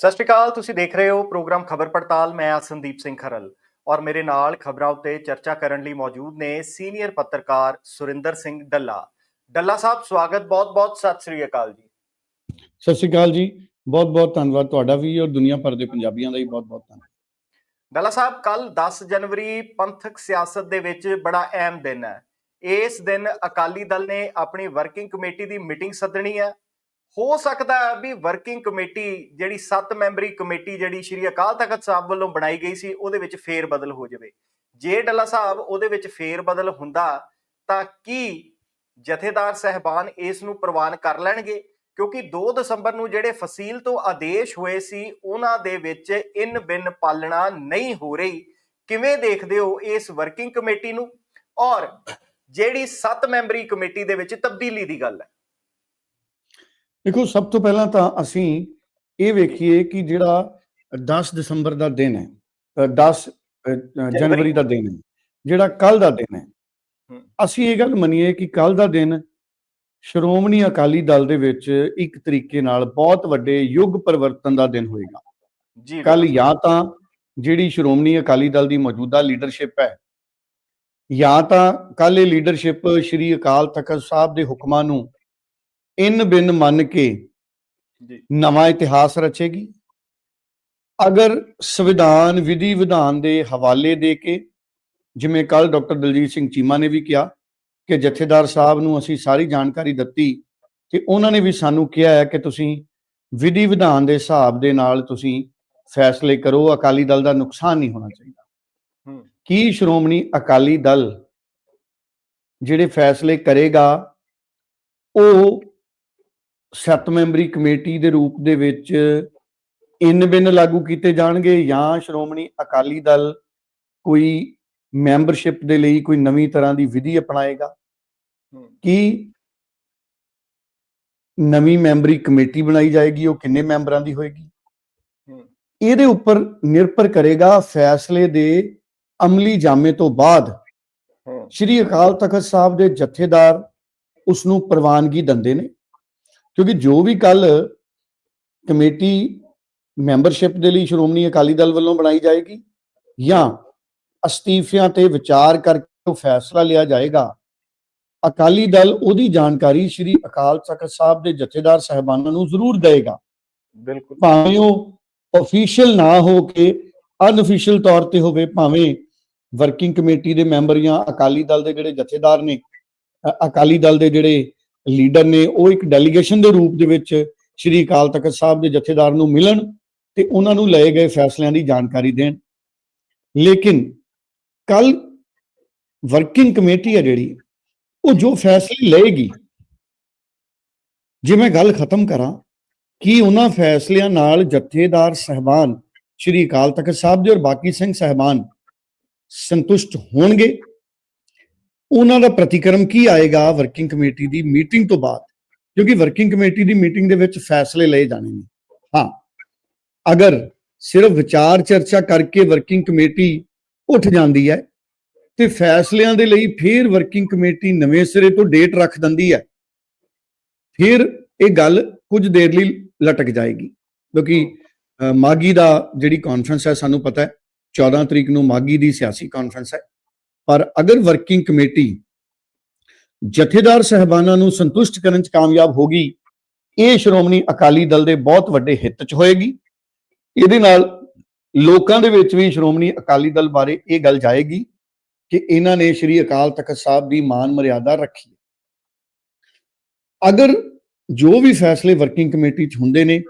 ਸਤਿ ਸ਼੍ਰੀ ਅਕਾਲ ਤੁਸੀਂ ਦੇਖ ਰਹੇ ਹੋ ਪ੍ਰੋਗਰਾਮ ਖਬਰ ਪੜਤਾਲ ਮੈਂ ਹਾਂ ਸੰਦੀਪ ਸਿੰਘ ਖਰਲ ਔਰ ਮੇਰੇ ਨਾਲ ਖਬਰਾਂ ਉੱਤੇ ਚਰਚਾ ਕਰਨ ਲਈ ਮੌਜੂਦ ਨੇ ਸੀਨੀਅਰ ਪੱਤਰਕਾਰ ਸੁਰਿੰਦਰ ਸਿੰਘ ਡੱਲਾ। ਡੱਲਾ ਸਾਹਿਬ ਸਵਾਗਤ ਬਹੁਤ-ਬਹੁਤ ਸਤਿ ਸ਼੍ਰੀ ਅਕਾਲ ਜੀ। ਸਤਿ ਸ਼੍ਰੀ ਅਕਾਲ ਜੀ ਬਹੁਤ ਬਹੁਤ ਧੰਨਵਾਦ ਤੁਹਾਡਾ ਵੀ ਔਰ ਦੁਨੀਆ ਭਰ ਦੇ ਪੰਜਾਬੀਆਂ ਦਾ ਵੀ ਬਹੁਤ ਬਹੁਤ ਧੰਨਵਾਦ। ਡੱਲਾ ਸਾਹਿਬ ਕੱਲ 10 ਜਨਵਰੀ ਪੰਥਕ ਸਿਆਸਤ ਦੇ ਵਿੱਚ ਬੜਾ ਅਹਿਮ ਦਿਨ ਹੈ। ਇਸ ਦਿਨ ਅਕਾਲੀ ਦਲ ਨੇ ਆਪਣੀ ਵਰਕਿੰਗ ਕਮੇਟੀ ਦੀ ਮੀਟਿੰਗ ਸੱਦਣੀ ਹੈ ਹੋ ਸਕਦਾ ਹੈ ਵੀ ਵਰਕਿੰਗ ਕਮੇਟੀ ਜਿਹੜੀ 7 ਮੈਂਬਰੀ ਕਮੇਟੀ ਜਿਹੜੀ ਸ਼੍ਰੀ ਅਕਾਲ ਤਖਤ ਸਾਹਿਬ ਵੱਲੋਂ ਬਣਾਈ ਗਈ ਸੀ, ਉਹਦੇ ਵਿੱਚ ਫੇਰ ਬਦਲ ਹੋ ਜਾਵੇ। ਜੇ ਡੱਲਾ ਸਾਹਿਬ ਉਹਦੇ ਵਿੱਚ ਫੇਰ ਬਦਲ ਹੁੰਦਾ, ਤਾਂ ਕੀ ਜਥੇਦਾਰ ਸਹਿਬਾਨ ਇਸ ਨੂੰ ਪ੍ਰਵਾਨ ਕਰ ਲੈਣਗੇ? ਕਿਉਂਕਿ 2 ਦਸੰਬਰ ਨੂੰ ਜਿਹੜੇ ਫਸੀਲ ਤੋਂ ਆਦੇਸ਼ ਹੋਏ ਸੀ, ਉਹਨਾਂ ਦੇ ਵਿੱਚ ਇਨ ਬਿਨ ਪਾਲਣਾ ਨਹੀਂ ਹੋ ਰਹੀ। ਕਿਵੇਂ ਦੇਖਦੇ ਹੋ ਇਸ ਵਰਕਿੰਗ ਕਮੇਟੀ ਨੂੰ? ਔਰ ਜਿਹੜੀ 7 ਮੈਂਬਰੀ ਕਮੇਟੀ ਦੇ ਵਿੱਚ ਤਬਦੀਲੀ ਦੀ ਗੱਲ ਹੈ। ਦੇਖੋ ਸਭ ਤੋਂ ਪਹਿਲਾਂ ਤਾਂ ਅਸੀਂ ਇਹ ਵੇਖੀਏ ਕਿ ਜਿਹੜਾ 10 ਦਸੰਬਰ ਦਾ ਦਿਨ ਹੈ ਅ, 10 ਅ, ਅ, ਜਨਵਰੀ। ਦਾ ਦਿਨ ਹੈ ਜਿਹੜਾ ਕੱਲ ਦਾ ਦਿਨ ਹੈ। ਅਸੀਂ ਇਹ ਗੱਲ ਮੰਨੀਏ ਕਿ ਕੱਲ ਦਾ ਦਿਨ ਸ਼੍ਰੋਮਣੀ ਅਕਾਲੀ ਦਲ ਦੇ ਵਿੱਚ ਇੱਕ ਤਰੀਕੇ ਨਾਲ ਬਹੁਤ ਵੱਡੇ ਯੁੱਗ ਪਰਿਵਰਤਨ ਦਾ ਦਿਨ ਹੋਏਗਾ। ਜੀ ਕੱਲ ਜਾਂ ਤਾਂ ਜਿਹੜੀ ਸ਼੍ਰੋਮਣੀ ਅਕਾਲੀ ਦਲ ਦੀ ਮੌਜੂਦਾ ਲੀਡਰਸ਼ਿਪ ਹੈ ਜਾਂ ਤਾਂ ਕੱਲ ਇਹ ਲੀਡਰਸ਼ਿਪ ਸ਼੍ਰੀ ਅਕਾਲ ਤਖਤ ਸਾਹਿਬ ਦੇ ਹੁਕਮਾਂ ਨੂੰ ਇਨ ਬਿਨ ਮੰਨ ਕੇ ਜੀ। ਨਵਾਂ ਇਤਿਹਾਸ ਰਚੇਗੀ। ਅਗਰ ਸੰਵਿਧਾਨ ਵਿਧੀ ਵਿਧਾਨ ਦੇ ਹਵਾਲੇ ਦੇ ਕੇ ਜਿਵੇਂ ਕੱਲ ਡਾਕਟਰ ਦਲਜੀਤ ਸਿੰਘ ਚੀਮਾ ਨੇ ਵੀ ਕਿਹਾ ਕਿ ਜਥੇਦਾਰ ਸਾਹਿਬ ਨੂੰ ਅਸੀਂ ਸਾਰੀ ਜਾਣਕਾਰੀ ਦਿੱਤੀ ਤੇ ਉਹਨਾਂ ਨੇ ਵੀ ਸਾਨੂੰ ਕਿਹਾ ਹੈ ਕਿ ਤੁਸੀਂ ਵਿਧੀ ਵਿਧਾਨ ਦੇ ਹਿਸਾਬ ਦੇ ਨਾਲ ਤੁਸੀਂ ਫੈਸਲੇ ਕਰੋ ਅਕਾਲੀ ਦਲ ਦਾ ਨੁਕਸਾਨ ਨਹੀਂ ਹੋਣਾ ਚਾਹੀਦਾ। ਹੂੰ। ਕੀ ਸ਼੍ਰੋਮਣੀ ਅਕਾਲੀ ਦਲ ਜਿਹੜੇ ਫੈਸਲੇ ਕਰੇਗਾ ਉਹ ਸੱਤ ਮੈਂਬਰੀ ਕਮੇਟੀ ਦੇ ਰੂਪ ਦੇ ਵਿੱਚ ਇਨ ਬਿਨ ਲਾਗੂ ਕੀਤੇ ਜਾਣਗੇ ਜਾਂ ਸ਼੍ਰੋਮਣੀ ਅਕਾਲੀ ਦਲ ਕੋਈ ਮੈਂਬਰਸ਼ਿਪ ਦੇ ਲਈ ਕੋਈ ਨਵੀਂ ਤਰ੍ਹਾਂ ਦੀ ਵਿਧੀ ਅਪਣਾਏਗਾ? ਕੀ ਨਵੀਂ ਮੈਂਬਰੀ ਕਮੇਟੀ ਬਣਾਈ ਜਾਏਗੀ ਉਹ ਕਿੰਨੇ ਮੈਂਬਰਾਂ ਦੀ ਹੋਏਗੀ? ਇਹਦੇ ਉੱਪਰ ਨਿਰਭਰ ਕਰੇਗਾ ਫੈਸਲੇ ਦੇ ਅਮਲੀ ਜਾਮੇ ਤੋਂ ਬਾਅਦ। ਸ਼੍ਰੀ ਅਕਾਲ ਤਖਤ ਸਾਹਿਬ ਦੇ ਜਥੇਦਾਰ ਉਸ ਨੂੰ ਪ੍ਰਵਾਨਗੀ ਦਿੰਦੇ ਨੇ। ਕਿਉਂਕਿ ਜੋ ਵੀ ਕੱਲ ਕਮੇਟੀ ਮੈਂਬਰਸ਼ਿਪ ਦੇ ਲਈ ਸ਼੍ਰੋਮਣੀ ਅਕਾਲੀ ਦਲ ਵੱਲੋਂ ਬਣਾਈ ਜਾਏਗੀ ਜਾਂ ਅਸਤੀਫਿਆਂ ਤੇ ਵਿਚਾਰ ਕਰਕੇ ਉਹ ਫੈਸਲਾ ਲਿਆ ਜਾਏਗਾ ਅਕਾਲੀ ਦਲ ਉਹਦੀ ਜਾਣਕਾਰੀ ਸ਼੍ਰੀ ਅਕਾਲ ਤਖਤ ਸਾਹਿਬ ਦੇ ਜਥੇਦਾਰ ਸਹਿਬਾਨਾਂ ਨੂੰ ਜ਼ਰੂਰ ਦੇਗਾ ਬਿਲਕੁਲ। ਭਾਵੇਂ ਉਹ ਅਫੀਸ਼ੀਅਲ ਨਾ ਹੋ ਕੇ ਅਨਅਫੀਸ਼ੀਅਲ ਤੌਰ ਤੇ ਹੋਵੇ ਭਾਵੇਂ ਵਰਕਿੰਗ ਕਮੇਟੀ ਦੇ ਮੈਂਬਰ ਜਾਂ ਅਕਾਲੀ ਦਲ ਦੇ ਜਿਹੜੇ ਜਥੇਦਾਰ ਨੇ ਅਕਾਲੀ ਦਲ ਦੇ ਜਿਹੜੇ ਲੀਡਰ ਨੇ ਉਹ ਇੱਕ ਡੈਲੀਗੇਸ਼ਨ ਦੇ ਰੂਪ ਦੇ ਵਿੱਚ ਸ਼੍ਰੀ ਅਕਾਲ ਤਖਤ ਸਾਹਿਬ ਦੇ ਜਥੇਦਾਰ ਨੂੰ ਮਿਲਣ ਤੇ ਉਹਨਾਂ ਨੂੰ ਲਏ ਗਏ ਫੈਸਲਿਆਂ ਦੀ ਜਾਣਕਾਰੀ ਦੇਣ। ਲੇਕਿਨ ਕੱਲ ਵਰਕਿੰਗ ਕਮੇਟੀ ਹੈ ਜਿਹੜੀ, ਉਹ ਜੋ ਫੈਸਲੇ ਲਏਗੀ, ਜੇ ਮੈਂ ਗੱਲ ਖਤਮ ਕਰਾਂ, ਕਿ ਉਹਨਾਂ ਫੈਸਲਿਆਂ ਨਾਲ ਜਥੇਦਾਰ ਸਹਿਬਾਨ ਸ਼੍ਰੀ ਅਕਾਲ ਤਖਤ ਸਾਹਿਬ ਦੇ ਔਰ ਬਾਕੀ ਸਿੰਘ ਸਹਿਬਾਨ ਸੰਤੁਸ਼ਟ ਹੋਣਗੇ? ਉਹਨਾਂ ਦਾ ਪ੍ਰਤੀਕਰਮ ਕੀ ਆਏਗਾ ਵਰਕਿੰਗ ਕਮੇਟੀ ਦੀ ਮੀਟਿੰਗ ਤੋਂ ਬਾਅਦ? ਕਿਉਂਕਿ ਵਰਕਿੰਗ ਕਮੇਟੀ ਦੀ ਮੀਟਿੰਗ ਦੇ ਵਿੱਚ ਫੈਸਲੇ ਲਏ ਜਾਣੇ ਨੇ। ਹਾਂ ਅਗਰ ਸਿਰਫ ਵਿਚਾਰ ਚਰਚਾ ਕਰਕੇ ਵਰਕਿੰਗ ਕਮੇਟੀ ਉੱਠ ਜਾਂਦੀ ਹੈ ਤੇ ਫੈਸਲਿਆਂ ਦੇ ਲਈ ਫਿਰ ਵਰਕਿੰਗ ਕਮੇਟੀ ਨਵੇਂ ਸਿਰੇ ਤੋਂ ਡੇਟ ਰੱਖ ਦਿੰਦੀ ਹੈ ਫਿਰ ਇਹ ਗੱਲ ਕੁਝ ਦੇਰ ਲਈ ਲਟਕ ਜਾਏਗੀ। ਕਿਉਂਕਿ ਅ, ਮਾਗੀ ਦਾ ਜਿਹੜੀ ਕਾਨਫਰੰਸ ਹੈ ਸਾਨੂੰ ਪਤਾ ਹੈ 14 ਤਰੀਕ ਨੂੰ ਮਾਗੀ ਦੀ ਸਿਆਸੀ ਕਾਨਫਰੰਸ ਹੈ। ਪਰ ਅਗਰ ਵਰਕਿੰਗ ਕਮੇਟੀ ਜਥੇਦਾਰ ਸਹਿਬਾਨਾਂ ਨੂੰ ਸੰਤੁਸ਼ਟ ਕਰਨ ਚ ਕਾਮਯਾਬ ਹੋਗੀ ਇਹ ਸ਼੍ਰੋਮਣੀ ਅਕਾਲੀ ਦਲ ਦੇ ਬਹੁਤ ਵੱਡੇ ਹਿੱਤ ਚ ਹੋਏਗੀ ਇਹਦੇ ਨਾਲ ਲੋਕਾਂ ਦੇ ਵਿੱਚ ਵੀ ਸ਼੍ਰੋਮਣੀ ਅਕਾਲੀ ਦਲ ਬਾਰੇ ਇਹ ਗੱਲ ਜਾਏਗੀ ਕਿ ਇਹਨਾਂ ਨੇ ਸ਼੍ਰੀ ਅਕਾਲ ਤਖਤ ਸਾਹਿਬ ਦੀ ਮਾਨ ਮਰਿਆਦਾ ਰੱਖੀ। ਅਗਰ ਜੋ ਵੀ ਫੈਸਲੇ ਵਰਕਿੰਗ ਕਮੇਟੀ ਚ ਹੁੰਦੇ ਨੇ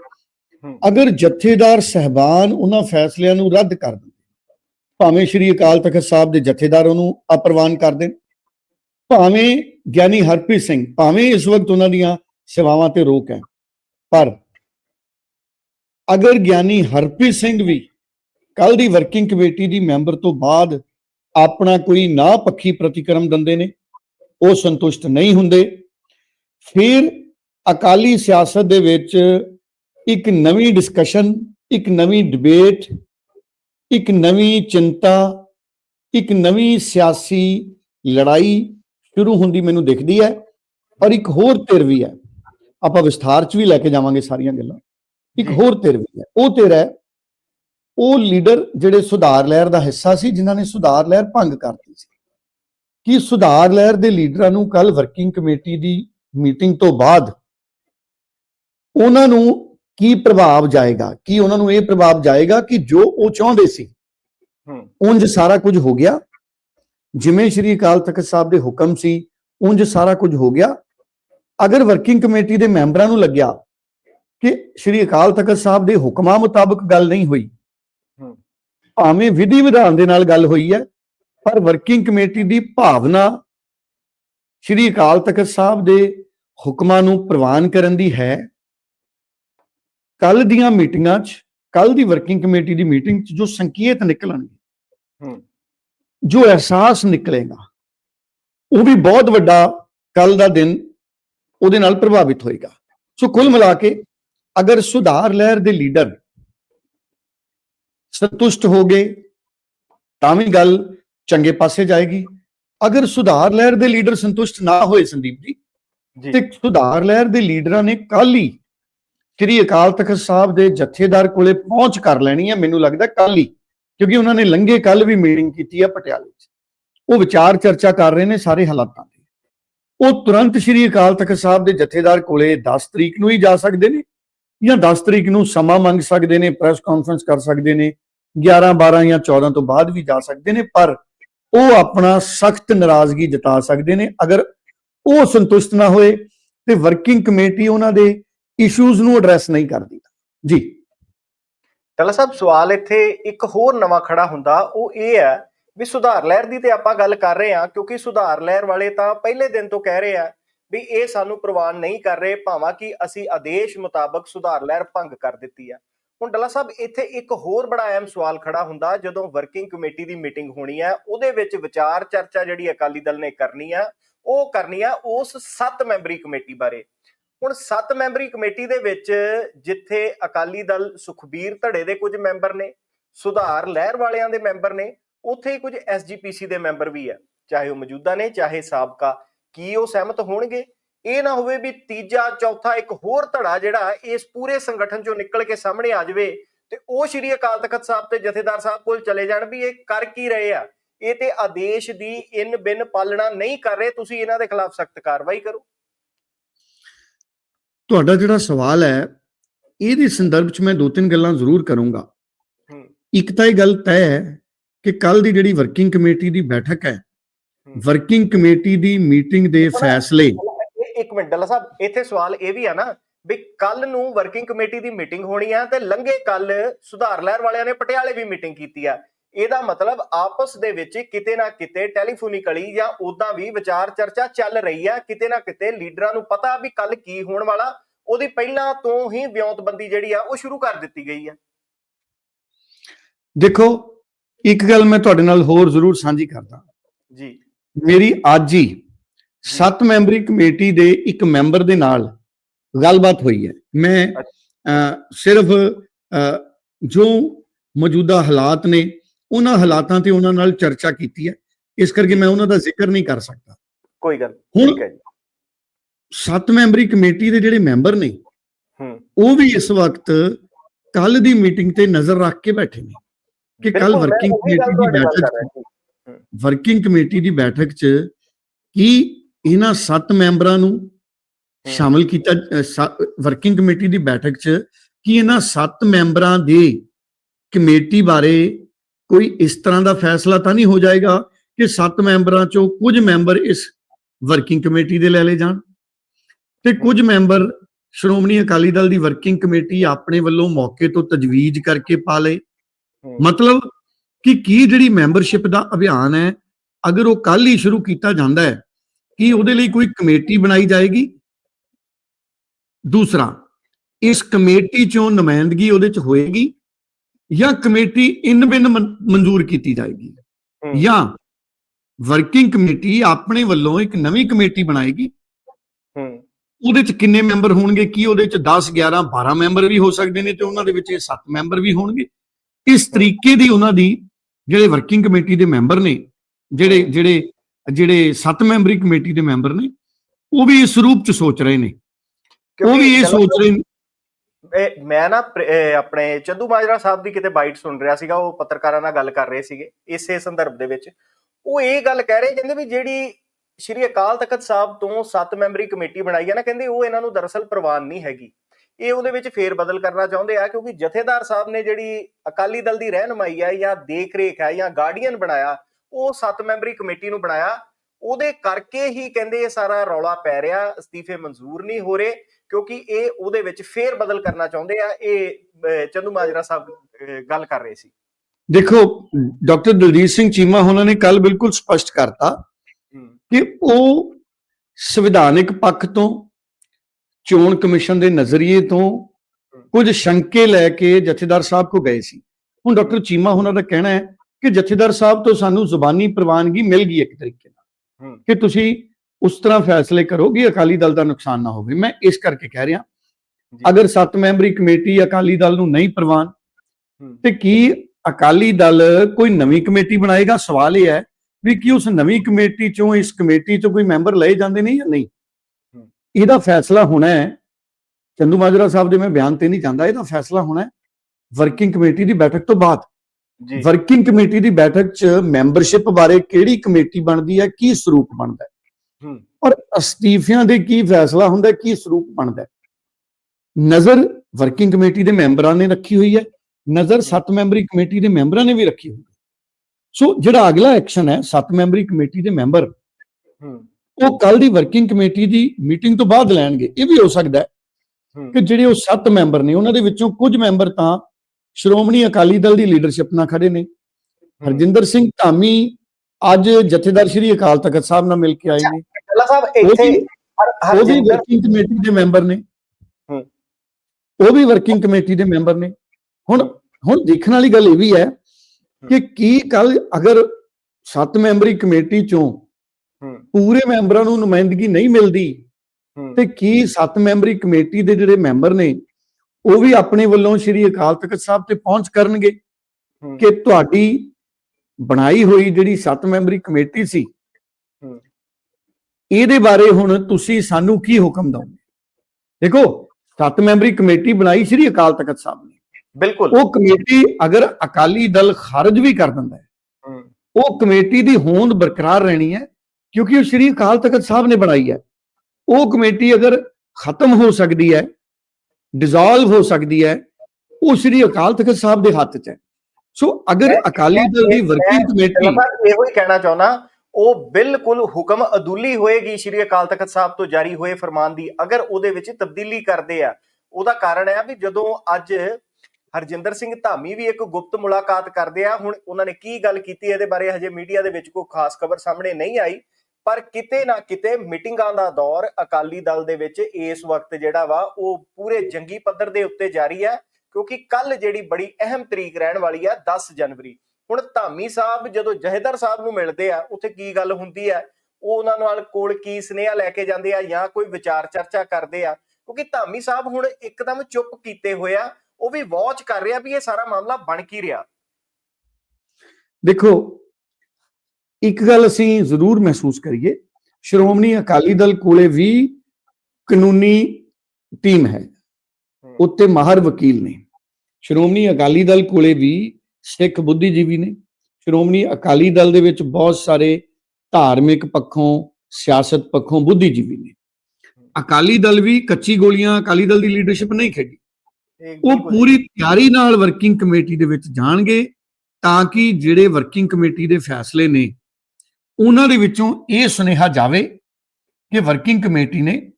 ਅਗਰ ਜਥੇਦਾਰ ਸਹਿਬਾਨ ਉਹਨਾਂ ਫੈਸਲਿਆਂ ਨੂੰ ਰੱਦ ਕਰ ਦਿੰਦੇ ਭਾਵੇਂ ਸ਼੍ਰੀ ਅਕਾਲ ਤਖਤ ਸਾਹਿਬ ਦੇ ਜਥੇਦਾਰ ਉਹਨੂੰ ਅਪਰਵਾਨ ਕਰ ਦੇਣ, ਭਾਵੇਂ ਗਿਆਨੀ ਹਰਪ੍ਰੀਤ ਸਿੰਘ, ਭਾਵੇਂ ਇਸ ਵਕਤ ਉਹਨਾਂ ਦੀਆਂ ਸੇਵਾਵਾਂ ਤੇ ਰੋਕ ਹੈ, ਪਰ ਅਗਰ ਗਿਆਨੀ ਹਰਪ੍ਰੀਤ ਸਿੰਘ ਵੀ ਕੱਲ ਦੀ ਵਰਕਿੰਗ ਕਮੇਟੀ ਦੀ ਮੈਂਬਰ ਤੋਂ ਬਾਅਦ ਆਪਣਾ ਕੋਈ ਨਾ ਪੱਖੀ ਪ੍ਰਤੀਕਰਮ ਦਿੰਦੇ ਨੇ, ਉਹ ਸੰਤੁਸ਼ਟ ਨਹੀਂ ਹੁੰਦੇ, ਫਿਰ ਅਕਾਲੀ ਸਿਆਸਤ ਦੇ ਵਿੱਚ ਇੱਕ ਨਵੀਂ ਡਿਸਕਸ਼ਨ ਇੱਕ ਨਵੀਂ ਡਿਬੇਟ ਇੱਕ ਨਵੀਂ ਚਿੰਤਾ ਇੱਕ ਨਵੀਂ ਸਿਆਸੀ ਲੜਾਈ ਸ਼ੁਰੂ ਹੁੰਦੀ ਮੈਨੂੰ ਦਿਖਦੀ ਹੈ ਔਰ ਇੱਕ ਹੋਰ ਧਿਰ ਵੀ ਹੈ। ਆਪਾਂ ਵਿਸਥਾਰ ਚ ਵੀ ਲੈ ਕੇ ਜਾਵਾਂਗੇ ਸਾਰੀਆਂ ਗੱਲਾਂ। ਇੱਕ। ਹੋਰ ਧਿਰ ਵੀ ਹੈ। ਉਹ ਧਿਰ ਹੈ ਉਹ ਲੀਡਰ ਜਿਹੜੇ ਸੁਧਾਰ ਲਹਿਰ ਦਾ ਹਿੱਸਾ ਸੀ ਜਿਨ੍ਹਾਂ ਨੇ ਸੁਧਾਰ ਲਹਿਰ ਭੰਗ ਕਰਤੀ ਸੀ। ਕੀ ਸੁਧਾਰ ਲਹਿਰ ਦੇ ਲੀਡਰਾਂ ਨੂੰ ਕੱਲ ਵਰਕਿੰਗ ਕਮੇਟੀ ਦੀ ਮੀਟਿੰਗ ਤੋਂ ਬਾਅਦ ਉਹਨਾਂ ਨੂੰ ਕੀ ਪ੍ਰਭਾਵ ਜਾਏਗਾ? ਕੀ ਉਹਨਾਂ ਨੂੰ ਇਹ ਪ੍ਰਭਾਵ ਜਾਏਗਾ ਕਿ ਜੋ ਉਹ ਚਾਹੁੰਦੇ ਸੀ ਹੂੰ। ਉਂਝ ਸਾਰਾ ਕੁਝ ਹੋ ਗਿਆ? ਜਿਵੇਂ ਸ਼੍ਰੀ ਅਕਾਲ ਤਖਤ ਸਾਹਿਬ ਦੇ ਹੁਕਮ ਸੀ ਉਂਝ ਸਾਰਾ ਕੁਝ ਹੋ ਗਿਆ? ਅਗਰ ਵਰਕਿੰਗ ਕਮੇਟੀ ਦੇ ਮੈਂਬਰਾਂ ਨੂੰ ਲੱਗਿਆ ਕਿ ਸ਼੍ਰੀ ਅਕਾਲ ਤਖਤ ਸਾਹਿਬ ਦੇ ਹੁਕਮਾਂ ਮੁਤਾਬਕ ਗੱਲ ਨਹੀਂ ਹੋਈ ਹੂੰ। ਭਾਵੇਂ ਵਿਧੀ ਵਿਧਾਨ ਦੇ ਨਾਲ ਗੱਲ ਹੋਈ ਹੈ ਪਰ ਵਰਕਿੰਗ ਕਮੇਟੀ ਦੀ ਭਾਵਨਾ ਸ਼੍ਰੀ ਅਕਾਲ ਤਖਤ ਸਾਹਿਬ ਦੇ ਹੁਕਮਾਂ ਨੂੰ ਪ੍ਰਵਾਨ ਕਰਨ ਦੀ ਹੈ ਕੱਲ ਦੀਆਂ ਮੀਟਿੰਗਾਂ 'ਚ ਕੱਲ ਦੀ ਵਰਕਿੰਗ ਕਮੇਟੀ ਦੀ ਮੀਟਿੰਗ 'ਚ ਜੋ ਸੰਕੇਤ ਨਿਕਲਣਗੇ ਹੂੰ। ਜੋ ਅਹਿਸਾਸ ਨਿਕਲੇਗਾ ਉਹ ਵੀ ਬਹੁਤ ਵੱਡਾ ਕੱਲ ਦਾ ਦਿਨ ਉਹਦੇ ਨਾਲ ਪ੍ਰਭਾਵਿਤ ਹੋਏਗਾ। ਸੋ ਕੁੱਲ ਮਿਲਾ ਕੇ ਅਗਰ ਸੁਧਾਰ ਲਹਿਰ ਦੇ ਲੀਡਰ ਸੰਤੁਸ਼ਟ ਹੋ ਗਏ ਤਾਂ ਵੀ ਗੱਲ ਚੰਗੇ ਪਾਸੇ ਜਾਏਗੀ। ਅਗਰ ਸੁਧਾਰ ਲਹਿਰ ਦੇ ਲੀਡਰ ਸੰਤੁਸ਼ਟ ਨਾ ਹੋਏ ਸੰਦੀਪ ਜੀ ਜੀ। ਤੇ ਸੁਧਾਰ ਲਹਿਰ ਦੇ ਲੀਡਰਾਂ ਨੇ ਕੱਲ ਹੀ ਸ੍ਰੀ ਅਕਾਲ ਤਖਤ ਸਾਹਿਬ ਦੇ ਜਥੇਦਾਰ ਕੋਲੇ ਪਹੁੰਚ ਕਰ ਲੈਣੀ ਹੈ, ਮੈਨੂੰ ਲੱਗਦਾ ਕੱਲ ਹੀ, ਕਿਉਂਕਿ ਉਹਨਾਂ ਨੇ ਲੰਘੇ ਕੱਲ ਵੀ ਮੀਟਿੰਗ ਕੀਤੀ ਹੈ ਪਟਿਆਲੇ 'ਚ। ਉਹ ਵਿਚਾਰ ਚਰਚਾ ਕਰ ਰਹੇ ਨੇ ਸਾਰੇ ਹਾਲਾਤਾਂ ਦੀ ਉਹ ਤੁਰੰਤ ਸ੍ਰੀ ਅਕਾਲ ਤਖਤ ਸਾਹਿਬ ਦੇ ਜਥੇਦਾਰ ਕੋਲੇ 10 ਤਰੀਕ ਨੂੰ ਹੀ ਜਾ ਸਕਦੇ ਨੇ ਜਾਂ 10 ਤਰੀਕ ਨੂੰ ਸਮਾਂ ਮੰਗ ਸਕਦੇ ਨੇ ਪ੍ਰੈਸ ਕਾਨਫਰੰਸ ਕਰ ਸਕਦੇ ਨੇ 11 12 ਜਾਂ 14 ਤੋਂ ਬਾਅਦ ਵੀ ਜਾ ਸਕਦੇ ਨੇ, ਪਰ ਉਹ ਆਪਣਾ ਸਖਤ ਨਾਰਾਜ਼ਗੀ ਜਤਾ ਸਕਦੇ ਨੇ। ਅਗਰ ਉਹ ਸੰਤੁਸ਼ਟ ਨਾ ਹੋਏ ਤੇ ਵਰਕਿੰਗ ਕਮੇਟੀ ਉਹਨਾਂ ਦੇ ਇਸ਼ੂਜ਼ ਨੂੰ ਐਡਰੈਸ ਨਹੀਂ ਕਰਦੀ। ਜੀ। ਟੱਲਾ ਸਾਹਿਬ, ਸਵਾਲ ਇੱਥੇ ਇੱਕ ਹੋਰ ਨਵਾਂ ਖੜਾ ਹੁੰਦਾ, ਉਹ ਇਹ ਹੈ ਵੀ ਸੁਧਾਰ ਲਹਿਰ ਦੀ ਤੇ ਆਪਾਂ ਗੱਲ ਕਰ ਰਹੇ ਹਾਂ, ਕਿਉਂਕਿ ਸੁਧਾਰ ਲਹਿਰ ਵਾਲੇ ਤਾਂ ਪਹਿਲੇ ਦਿਨ ਤੋਂ ਕਹਿ ਰਹੇ ਆ ਵੀ ਇਹ ਸਾਨੂੰ ਪ੍ਰਵਾਨ ਨਹੀਂ ਕਰ ਰਹੇ, ਭਾਵੇਂ ਕਿ ਅਸੀਂ ਆਦੇਸ਼ ਮੁਤਾਬਕ ਸੁਧਾਰ ਲਹਿਰ ਭੰਗ ਕਰ ਦਿੱਤੀ ਆ। ਹੁਣ ਡੱਲਾ ਸਾਹਿਬ, ਇੱਥੇ ਇੱਕ ਹੋਰ ਬੜਾ ਅਹਿਮ ਸਵਾਲ ਖੜਾ ਹੁੰਦਾ, ਜਦੋਂ ਵਰਕਿੰਗ ਕਮੇਟੀ ਦੀ ਮੀਟਿੰਗ ਹੋਣੀ ਹੈ, ਉਹਦੇ ਵਿੱਚ ਵਿਚਾਰ ਚਰਚਾ ਜਿਹੜੀ ਅਕਾਲੀ ਦਲ ਨੇ ਕਰਨੀ ਆ, ਉਹ ਕਰਨੀ ਆ ਉਸ 7 ਮੈਂਬਰੀ ਕਮੇਟੀ ਬਾਰੇ। ਹੁਣ 7 ਮੈਂਬਰੀ ਕਮੇਟੀ ਦੇ ਵਿੱਚ ਜਿੱਥੇ ਅਕਾਲੀ ਦਲ ਸੁਖਬੀਰ ਧੜੇ ਦੇ ਕੁਝ ਮੈਂਬਰ ਨੇ, ਸੁਧਾਰ ਲਹਿਰ ਵਾਲਿਆਂ ਦੇ ਮੈਂਬਰ ਨੇ, ਉੱਥੇ ਹੀ ਕੁਝ ਐਸਜੀਪੀਸੀ ਦੇ ਮੈਂਬਰ ਵੀ ਆ। ਚਾਹੇ ਉਹ ਮੌਜੂਦਾ ਨੇ, ਚਾਹੇ ਸਾਬਕਾ, ਕੀ ਉਹ ਸਹਿਮਤ ਹੋਣਗੇ? ਇਹ ਨਾ ਹੋਵੇ ਵੀ ਤੀਜਾ, ਚੌਥਾ ਇੱਕ ਹੋਰ ਧੜਾ ਜਿਹੜਾ ਇਸ ਪੂਰੇ ਸੰਗਠਨ ਚੋਂ ਨਿਕਲ ਕੇ ਸਾਹਮਣੇ ਆ ਜਾਵੇ ਤੇ ਉਹ ਸ਼੍ਰੀ ਅਕਾਲ ਤਖਤ ਸਾਹਿਬ ਤੇ ਜਥੇਦਾਰ ਸਾਹਿਬ ਕੋਲ ਚਲੇ ਜਾਣ ਵੀ ਇਹ ਕਰ ਕੀ ਰਹੇ ਆ। ਇਹ ਤੇ ਆਦੇਸ਼ ਦੀ ਇਨ ਬਿਨ ਪਾਲਣਾ ਨਹੀਂ ਕਰ ਰਹੇ, ਤੁਸੀਂ ਇਹਨਾਂ ਦੇ ਖਿਲਾਫ ਸਖਤ ਕਾਰਵਾਈ ਕਰੋ। ਤੁਹਾਡਾ ਜਿਹੜਾ ਸਵਾਲ ਹੈ ਇਹਦੇ ਸੰਦਰਭ 'ਚ ਮੈਂ ਦੋ ਤਿੰਨ ਗੱਲਾਂ ਜ਼ਰੂਰ ਕਰੂੰਗਾ। ਇੱਕ ਤਾਂ ਇਹ ਗੱਲ ਤੈਅ ਹੈ ਕਿ ਕੱਲ ਦੀ ਜਿਹੜੀ ਵਰਕਿੰਗ ਕਮੇਟੀ ਦੀ ਬੈਠਕ ਹੈ। ਵਰਕਿੰਗ ਕਮੇਟੀ ਦੀ ਮੀਟਿੰਗ ਦੇ ਫੈਸਲੇ ਇੱਕ ਮਿੰਟ ਡੱਲਾ ਸਾਹਿਬ ਇੱਥੇ ਸਵਾਲ ਇਹ ਵੀ ਆ ਨਾ ਵੀ ਕੱਲ ਨੂੰ ਵਰਕਿੰਗ ਕਮੇਟੀ ਦੀ ਮੀਟਿੰਗ ਹੋਣੀ ਆ ਤੇ ਲੰਘੇ ਕੱਲ ਸੁਧਾਰ ਲਹਿਰ ਵਾਲਿਆਂ ਨੇ ਪਟਿਆਲੇ ਵੀ ਮੀਟਿੰਗ ਕੀਤੀ ਆ। ਇਹਦਾ ਮਤਲਬ ਆਪਸ ਦੇ ਵਿੱਚ ਕਿਤੇ ਨਾ ਕਿਤੇ ਟੈਲੀਫੋਨਿਕਲੀ ਜਾਂ ਉਦਾਂ ਵੀ ਵਿਚਾਰ ਚਰਚਾ ਚੱਲ ਰਹੀ ਆ ਕਿਤੇ ਨਾ ਕਿਤੇ ਲੀਡਰਾਂ ਨੂੰ ਪਤਾ ਵੀ ਕੱਲ ਕੀ ਹੋਣ ਵਾਲਾ ਉਹਦੀ ਪਹਿਲਾਂ ਤੋਂ ਹੀ ਵਿਉਂਤਬੰਦੀ ਜਿਹੜੀ ਆ ਉਹ ਸ਼ੁਰੂ ਕਰ ਦਿੱਤੀ ਗਈ ਆ ਦੇਖੋ ਇੱਕ ਗੱਲ ਮੈਂ ਤੁਹਾਡੇ ਨਾਲ ਹੋਰ ਜ਼ਰੂਰ ਸਾਂਝੀ ਕਰਦਾ। ਜੀ। ਮੇਰੀ ਅੱਜ ਹੀ ਸੱਤ ਮੈਂਬਰੀ ਕਮੇਟੀ ਦੇ ਇੱਕ ਮੈਂਬਰ ਦੇ ਨਾਲ ਗੱਲਬਾਤ ਹੋਈ ਹੈ। ਮੈਂ ਸਿਰਫ ਜੋ ਮੌਜੂਦਾ ਹਾਲਾਤ ਨੇ ਉਹਨਾਂ ਹਾਲਾਤਾਂ ਤੇ ਉਹਨਾਂ ਨਾਲ ਚਰਚਾ ਕੀਤੀ ਹੈ। ਇਸ ਕਰਕੇ ਮੈਂ ਉਹਨਾਂ ਦਾ ਜ਼ਿਕਰ ਨਹੀਂ ਕਰ ਸਕਦਾ। ਕੋਈ ਗੱਲ ਠੀਕ ਹੈ ਜੀ। ਸੱਤ ਮੈਂਬਰੀ ਕਮੇਟੀ ਦੇ ਜਿਹੜੇ ਮੈਂਬਰ ਨੇ ਹੂੰ। ਉਹ ਵੀ ਇਸ ਵਕਤ ਕੱਲ ਦੀ ਮੀਟਿੰਗ ਤੇ ਨਜ਼ਰ ਰੱਖ ਕੇ ਬੈਠੇ ਨੇ ਕਿ ਕੱਲ ਵਰਕਿੰਗ ਕਮੇਟੀ ਦੀ ਬੈਠਕ। ਵਰਕਿੰਗ ਕਮੇਟੀ ਦੀ ਬੈਠਕ 'ਚ ਕੀ ਇਹਨਾਂ ਸੱਤ ਮੈਂਬਰਾਂ ਨੂੰ ਸ਼ਾਮਲ ਕੀਤਾ ਵਰਕਿੰਗ ਕਮੇਟੀ ਦੀ ਬੈਠਕ 'ਚ ਕੀ ਇਹਨਾਂ ਸੱਤ ਮੈਂਬਰਾਂ ਦੇ ਕਮੇਟੀ ਬਾਰੇ ਕੋਈ ਇਸ ਤਰ੍ਹਾਂ ਦਾ ਫੈਸਲਾ ਤਾਂ ਨਹੀਂ ਹੋ ਜਾਏਗਾ ਕਿ ਸੱਤ ਮੈਂਬਰਾਂ 'ਚੋਂ ਕੁਝ ਮੈਂਬਰ ਇਸ ਵਰਕਿੰਗ ਕਮੇਟੀ ਦੇ ਲੈ ਲਏ ਜਾਣ ਤੇ ਕੁਝ ਮੈਂਬਰ ਸ਼੍ਰੋਮਣੀ ਅਕਾਲੀ ਦਲ ਦੀ ਵਰਕਿੰਗ ਕਮੇਟੀ ਆਪਣੇ ਵੱਲੋਂ ਮੌਕੇ ਤੋਂ ਤਜਵੀਜ਼ ਕਰਕੇ ਪਾ ਲਏ। ਮਤਲਬ ਕਿ ਕੀ ਜਿਹੜੀ ਮੈਂਬਰਸ਼ਿਪ ਦਾ ਅਭਿਆਨ ਹੈ ਅਗਰ ਉਹ ਕੱਲ ਹੀ ਸ਼ੁਰੂ ਕੀਤਾ ਜਾਂਦਾ ਹੈ ਕੀ ਉਹਦੇ ਲਈ ਕੋਈ ਕਮੇਟੀ ਬਣਾਈ ਜਾਏਗੀ? ਦੂਸਰਾ ਇਸ ਕਮੇਟੀ ਚੋਂ ਨੁਮਾਇੰਦਗੀ ਉਹਦੇ ਚ ਹੋਏਗੀ? ਜਾਂ ਕਮੇਟੀ ਇਨ ਬਿਨ ਮਨ- ਮਨਜ਼ੂਰ ਕੀਤੀ ਜਾਏਗੀ। ਜਾਂ ਵਰਕਿੰਗ ਕਮੇਟੀ ਆਪਣੇ ਵੱਲੋਂ ਇੱਕ ਨਵੀਂ ਕਮੇਟੀ ਬਣਾਏਗੀ। ਹੂੰ। ਉਹਦੇ ਚ ਕਿੰਨੇ ਮੈਂਬਰ ਹੋਣਗੇ ਕੀ ਉਹਦੇ ਚ 10 11 12 ਮੈਂਬਰ ਵੀ ਹੋ ਸਕਦੇ ਨੇ ਤੇ ਉਹਨਾਂ ਦੇ ਵਿੱਚ ਇਹ 7 ਮੈਂਬਰ ਵੀ ਹੋਣਗੇ। ਇਸ ਤਰੀਕੇ ਦੀ ਉਹਨਾਂ ਦੀ ਜਿਹੜੇ ਵਰਕਿੰਗ ਕਮੇਟੀ ਦੇ ਮੈਂਬਰ ਨੇ ਜਿਹੜੇ ਜਿਹੜੇ ਜਿਹੜੇ 7 ਮੈਂਬਰੀ ਕਮੇਟੀ ਦੇ ਮੈਂਬਰ ਨੇ ਉਹ ਵੀ ਇਸ ਰੂਪ ਚ ਸੋਚ ਰਹੇ ਨੇ। ਉਹ ਵੀ ਇਹ ਸੋਚ ਰਹੇ ਨੇ। ਇਹ ਮੈਂ ਨਾ ਪ੍ਰ- ਇਹ ਆਪਣੇ ਚੰਦੂ ਮਾਜਰਾ ਸਾਹਿਬ ਦੀ ਕਿਤੇ ਬਾਈਟ ਸੁਣ ਰਿਹਾ ਸੀਗਾ, ਉਹ ਪੱਤਰਕਾਰਾਂ ਨਾਲ ਗੱਲ ਕਰ ਰਹੇ ਸੀਗੇ ਇਸੇ ਸੰਦਰਭ ਦੇ ਵਿੱਚ। ਉਹ ਇਹ ਗੱਲ ਕਹਿ ਰਹੇ, ਕਹਿੰਦੇ ਵੀ ਜਿਹੜੀ ਸ਼੍ਰੀ ਅਕਾਲ ਤਖਤ ਸਾਹਿਬ ਤੋਂ 7 ਮੈਂਬਰੀ ਕਮੇਟੀ ਬਣਾਈ ਹੈ ਨਾ, ਕਹਿੰਦੇ ਉਹ ਇਹਨਾਂ ਨੂੰ ਦਰਅਸਲ ਪ੍ਰਵਾਨ ਨਹੀਂ ਹੈਗੀ। ਇਹ ਉਹਦੇ ਵਿੱਚ ਫੇਰ ਬਦਲ ਕਰਨਾ ਚਾਹੁੰਦੇ ਆ, ਕਿਉਂਕਿ ਜਥੇਦਾਰ ਸਾਹਿਬ ਨੇ ਜਿਹੜੀ ਅਕਾਲੀ ਦਲ ਦੀ ਰਹਿਨਮਾਈ ਹੈ ਜਾਂ ਦੇਖ ਰੇਖ ਹੈ ਜਾਂ ਗਾਰਡੀਅਨ ਬਣਾਇਆ, ਉਹ ਸੱਤ ਮੈਂਬਰੀ ਕਮੇਟੀ ਨੂੰ ਬਣਾਇਆ। ਉਹਦੇ ਕਰਕੇ ਹੀ ਕਹਿੰਦੇ ਇਹ ਸਾਰਾ ਰੌਲਾ ਪੈ ਰਿਹਾ, ਅਸਤੀਫੇ ਮਨਜ਼ੂਰ ਨਹੀਂ ਹੋ ਰਹੇ। ਕਿਉਂਕਿ ਇਹ ਉਹਦੇ ਵਿੱਚ ਫੇਰ ਬਦਲ ਕਰਨਾ ਚਾਹੁੰਦੇ ਆ ਇਹ ਚੰਦੂ ਮਾਜਰਾ ਸਾਹਿਬ ਗੱਲ ਕਰ ਰਹੇ ਸੀ। ਦੇਖੋ ਡਾਕਟਰ ਦਲਜੀਤ ਸਿੰਘ ਚੀਮਾ ਉਹਨਾਂ ਨੇ ਕੱਲ ਬਿਲਕੁਲ ਸਪਸ਼ਟ ਕਰਤਾ ਕਿ ਉਹ ਸੰਵਿਧਾਨਿਕ ਪੱਖ ਤੋਂ ਚੋਣ ਕਮਿਸ਼ਨ ਦੇ ਨਜ਼ਰੀਏ ਤੋਂ ਕੁਝ ਸ਼ੰਕੇ ਲੈ ਕੇ ਜਥੇਦਾਰ ਸਾਹਿਬ ਕੋ ਗਏ ਸੀ। ਹੁਣ ਡਾਕਟਰ ਚੀਮਾ ਉਹਨਾਂ ਦਾ ਕਹਿਣਾ ਹੈ ਕਿ ਜਥੇਦਾਰ ਸਾਹਿਬ ਤੋਂ ਸਾਨੂੰ ਜ਼ੁਬਾਨੀ ਪ੍ਰਵਾਨਗੀ ਮਿਲ ਗਈ ਇੱਕ ਤਰੀਕੇ ਨਾਲ ਕਿ ਤੁਸੀਂ ਉਸ ਤਰ੍ਹਾਂ ਫੈਸਲੇ ਕਰੋ ਕਿ ਅਕਾਲੀ ਦਲ ਦਾ ਨੁਕਸਾਨ ਨਾ ਹੋਵੇ। ਮੈਂ ਇਸ ਕਰਕੇ ਕਹਿ ਰਿਹਾ। ਅਗਰ 7 ਮੈਂਬਰੀ ਕਮੇਟੀ ਅਕਾਲੀ ਦਲ ਨੂੰ ਨਹੀਂ ਪ੍ਰਵਾਨ ਤੇ ਕੀ ਅਕਾਲੀ ਦਲ ਕੋਈ ਨਵੀਂ ਕਮੇਟੀ ਬਣਾਏਗਾ? ਸਵਾਲ ਇਹ ਹੈ ਵੀ ਕੀ ਉਸ ਨਵੀਂ ਕਮੇਟੀ ਚੋਂ ਇਸ ਕਮੇਟੀ ਚੋਂ ਕੋਈ ਮੈਂਬਰ ਲਏ ਜਾਂਦੇ ਨੇ ਜਾਂ ਨਹੀਂ। ਇਹਦਾ ਫੈਸਲਾ ਹੋਣਾ ਹੈ। ਚੰਦੂ ਮਾਜਰਾ ਸਾਹਿਬ ਦੇ ਮੈਂ ਬਿਆਨ ਤੇ ਨਹੀਂ ਜਾਂਦਾ ਇਹਦਾ ਫੈਸਲਾ ਹੋਣਾ ਹੈ ਵਰਕਿੰਗ ਕਮੇਟੀ ਦੀ ਬੈਠਕ ਤੋਂ ਬਾਅਦ। ਜੀ। ਵਰਕਿੰਗ ਕਮੇਟੀ ਦੀ ਬੈਠਕ 'ਚ ਮੈਂਬਰਸ਼ਿਪ ਬਾਰੇ ਕਿਹੜੀ ਕਮੇਟੀ ਬਣਦੀ ਹੈ ਕੀ ਸਰੂਪ ਬਣਦਾ ਹੂੰ? ਔਰ ਅਸਤੀਫਿਆਂ ਦੇ ਕੀ ਫੈਸਲਾ ਹੁੰਦਾ ਕੀ ਸਰੂਪ ਬਣਦਾ ਨਜ਼ਰ ਵਰਕਿੰਗ ਕਮੇਟੀ ਦੇ ਮੈਂਬਰਾਂ ਨੇ ਰੱਖੀ ਹੋਈ ਹੈ, ਨਜ਼ਰ 7 ਮੈਂਬਰੀ ਕਮੇਟੀ ਦੇ ਮੈਂਬਰਾਂ ਨੇ ਵੀ ਰੱਖੀ ਹੋਈ ਹੈ। ਸੋ ਜਿਹੜਾ ਅਗਲਾ ਐਕਸ਼ਨ ਹੈ 7 ਮੈਂਬਰੀ ਕਮੇਟੀ ਦੇ ਮੈਂਬਰ, ਉਹ ਕੱਲ ਦੀ ਵਰਕਿੰਗ ਕਮੇਟੀ ਦੀ ਮੀਟਿੰਗ ਤੋਂ ਬਾਅਦ ਲੈਣਗੇ। ਇਹ ਵੀ ਹੋ ਸਕਦਾ ਕਿ ਜਿਹੜੇ ਉਹ 7 ਮੈਂਬਰ ਨੇ, ਉਹਨਾਂ ਦੇ ਵਿੱਚੋਂ ਕੁਝ ਮੈਂਬਰ ਤਾਂ ਸ਼੍ਰੋਮਣੀ ਅਕਾਲੀ ਦਲ ਦੀ ਲੀਡਰਸ਼ਿਪ ਨਾਲ ਖੜੇ ਨੇ। ਹਰਜਿੰਦਰ ਸਿੰਘ ਧਾਮੀ ਅੱਜ ਜਥੇਦਾਰ ਸ਼੍ਰੀ ਅਕਾਲ ਤਖਤ ਸਾਹਿਬ ਨਾਲ ਮਿਲ ਕੇ ਆਏ ਨੇ। ਅੱਲਾ ਸਾਹਿਬ ਇੱਥੇ ਉਹ ਵੀ ਵਰਕਿੰਗ ਕਮੇਟੀ ਦੇ ਮੈਂਬਰ ਨੇ। ਹੂੰ। ਉਹ ਵੀ ਵਰਕਿੰਗ ਕਮੇਟੀ ਦੇ ਮੈਂਬਰ ਨੇ। ਹੁਣ ਹੁਣ ਦੇਖਣ ਵਾਲੀ ਗੱਲ ਇਹ ਵੀ ਹੈ ਕਿ ਕੀ ਕੱਲ ਅਗਰ 7 ਮੈਂਬਰੀ ਕਮੇਟੀ ਚੋਂ ਪੂਰੇ ਮੈਂਬਰਾਂ ਨੂੰ ਨੁਮਾਇੰਦਗੀ ਨਹੀਂ ਮਿਲਦੀ ਤੇ ਕੀ 7 ਮੈਂਬਰੀ ਕਮੇਟੀ ਦੇ ਜਿਹੜੇ ਮੈਂਬਰ ਨੇ ਉਹ ਵੀ ਆਪਣੇ ਵੱਲੋਂ ਸ਼੍ਰੀ ਅਕਾਲ ਤਖਤ ਸਾਹਿਬ ਤੇ ਪਹੁੰਚ ਕਰਨਗੇ ਕਿ ਤੁਹਾਡੀ ਬਣਾਈ ਹੋਈ ਜਿਹੜੀ 7 ਮੈਂਬਰੀ ਕਮੇਟੀ ਸੀ ਇਹਦੇ ਬਾਰੇ ਹੁਣ ਤੁਸੀਂ ਸਾਨੂੰ ਕੀ ਹੁਕਮ ਦਿਓਗੇ? ਦੇਖੋ 7 ਮੈਂਬਰੀ ਕਮੇਟੀ ਬਣਾਈ ਸ਼੍ਰੀ ਅਕਾਲ ਤਖਤ ਸਾਹਿਬ ਨੇ। ਬਿਲਕੁਲ। ਉਹ ਕਮੇਟੀ ਅਗਰ ਅਕਾਲੀ ਦਲ ਖਾਰਜ ਵੀ ਕਰ ਦਿੰਦਾ ਹੈ ਹੂੰ। ਉਹ ਕਮੇਟੀ ਦੀ ਹੋਂਦ ਬਰਕਰਾਰ ਰਹਿਣੀ ਹੈ ਕਿਉਂਕਿ ਉਹ ਸ਼੍ਰੀ ਅਕਾਲ ਤਖਤ ਸਾਹਿਬ ਨੇ ਬਣਾਈ ਹੈ। ਉਹ ਕਮੇਟੀ ਅਗਰ ਖਤਮ ਹੋ ਸਕਦੀ ਹੈ ਡਿਸੋਲਵ ਹੋ ਸਕਦੀ ਹੈ ਉਹ ਸ਼੍ਰੀ ਅਕਾਲ ਤਖਤ ਸਾਹਿਬ ਦੇ ਹੱਥ 'ਚ ਹੈ। ਸੋ ਅਗਰ ਅਕਾਲੀ ਦਲ ਦੀ ਵਰਕਿੰਗ ਕਮੇਟੀ ਮੈਂ ਇਹੋ ਹੀ ਕਹਿਣਾ ਚਾਹੁੰਦਾ ਉਹ ਬਿਲਕੁਲ ਹੁਕਮ ਅਦੂਲੀ ਹੋਏਗੀ ਸ਼੍ਰੀ ਅਕਾਲ ਤਖਤ ਸਾਹਿਬ ਤੋਂ ਜਾਰੀ ਹੋਏ ਫਰਮਾਨ ਦੀ, ਅਗਰ ਉਹਦੇ ਵਿੱਚ ਤਬਦੀਲੀ ਕਰਦੇ ਆ, ਉਹਦਾ ਕਾਰਨ ਹੈ ਵੀ ਜਦੋਂ ਅੱਜ ਹਰਜਿੰਦਰ ਸਿੰਘ ਧਾਮੀ ਵੀ ਇੱਕ ਗੁਪਤ ਮੁਲਾਕਾਤ ਕਰਦੇ ਆ, ਹੁਣ ਉਹਨਾਂ ਨੇ ਕੀ ਗੱਲ ਕੀਤੀ ਇਹਦੇ ਬਾਰੇ ਹਜੇ ਮੀਡੀਆ ਦੇ ਵਿੱਚ ਕੋਈ ਖਾਸ ਖਬਰ ਸਾਹਮਣੇ ਨਹੀਂ ਆਈ, ਪਰ ਕਿਤੇ ਨਾ ਕਿਤੇ ਮੀਟਿੰਗਾਂ ਦਾ ਦੌਰ ਅਕਾਲੀ ਦਲ ਦੇ ਵਿੱਚ ਇਸ ਵਕਤ ਜਿਹੜਾ ਵਾ, ਉਹ ਪੂਰੇ ਜੰਗੀ ਪੱਧਰ ਦੇ ਉੱਤੇ ਜਾਰੀ ਹੈ ਕਿਉਂਕਿ ਕੱਲ ਜਿਹੜੀ ਬੜੀ ਅਹਿਮ ਤਰੀਕ ਰਹਿਣ ਵਾਲੀ ਹੈ 10 ਜਨਵਰੀ। ਹੁਣ ਧਾਮੀ ਸਾਹਿਬ ਜਦੋਂ ਜਹੇਦਾਰ ਸਾਹਿਬ ਨੂੰ ਮਿਲਦੇ ਆ ਉੱਥੇ ਕੀ ਗੱਲ ਹੁੰਦੀ ਹੈ ਉਹ ਉਹਨਾਂ ਨਾਲ ਕੋਲ ਕੀ ਸੁਨੇਹਾ ਲੈ ਕੇ ਜਾਂਦੇ ਆ ਜਾਂ ਕੋਈ ਵਿਚਾਰ ਚਰਚਾ ਕਰਦੇ ਆ? ਕਿਉਂਕਿ ਧਾਮੀ ਸਾਹਿਬ ਹੁਣ ਇੱਕਦਮ ਚੁੱਪ ਕੀਤੇ ਹੋਏ ਆ ਉਹ ਵੀ ਵਾਚ ਕਰ ਰਿਹਾ ਵੀ ਇਹ ਸਾਰਾ ਮਾਮਲਾ ਬਣ ਕੀ ਰਿਹਾ। ਦੇਖੋ ਇੱਕ ਗੱਲ ਅਸੀਂ ਜ਼ਰੂਰ ਮਹਿਸੂਸ ਕਰੀਏ ਸ਼੍ਰੋਮਣੀ ਅਕਾਲੀ ਦਲ ਕੋਲੇ ਵੀ ਕਾਨੂੰਨੀ ਟੀਮ ਹੈ। ਉੱਤੇ ਮਾਹਰ ਵਕੀਲ ਨੇ। ਸ਼੍ਰੋਮਣੀ ਅਕਾਲੀ ਦਲ ਕੋਲੇ ਵੀ ਸਿੱਖ ਬੁੱਧੀਜੀਵੀ ਨੇ। ਸ਼੍ਰੋਮਣੀ ਅਕਾਲੀ ਦਲ ਦੇ ਵਿੱਚ ਬਹੁਤ ਸਾਰੇ ਧਾਰਮਿਕ ਪੱਖੋਂ ਸਿਆਸਤ ਪੱਖੋਂ ਬੁੱਧੀਜੀਵੀ ਨੇ। ਅਕਾਲੀ ਦਲ ਵੀ ਕੱਚੀ ਗੋਲੀਆਂ ਅਕਾਲੀ ਦਲ ਦੀ ਲੀਡਰਸ਼ਿਪ ਨਹੀਂ ਖੇਡੀ। ਉਹ ਪੂਰੀ ਤਿਆਰੀ ਨਾਲ ਵਰਕਿੰਗ ਕਮੇਟੀ ਦੇ ਵਿੱਚ ਜਾਣਗੇ ਤਾਂ ਕਿ ਜਿਹੜੇ ਵਰਕਿੰਗ ਕਮੇਟੀ ਦੇ ਫੈਸਲੇ ਨੇ ਉਹਨਾਂ ਦੇ ਵਿੱਚੋਂ ਇਹ ਸੁਨੇਹਾ ਜਾਵੇ ਕਿ ਵਰਕਿੰਗ ਕਮੇਟੀ ਨੇ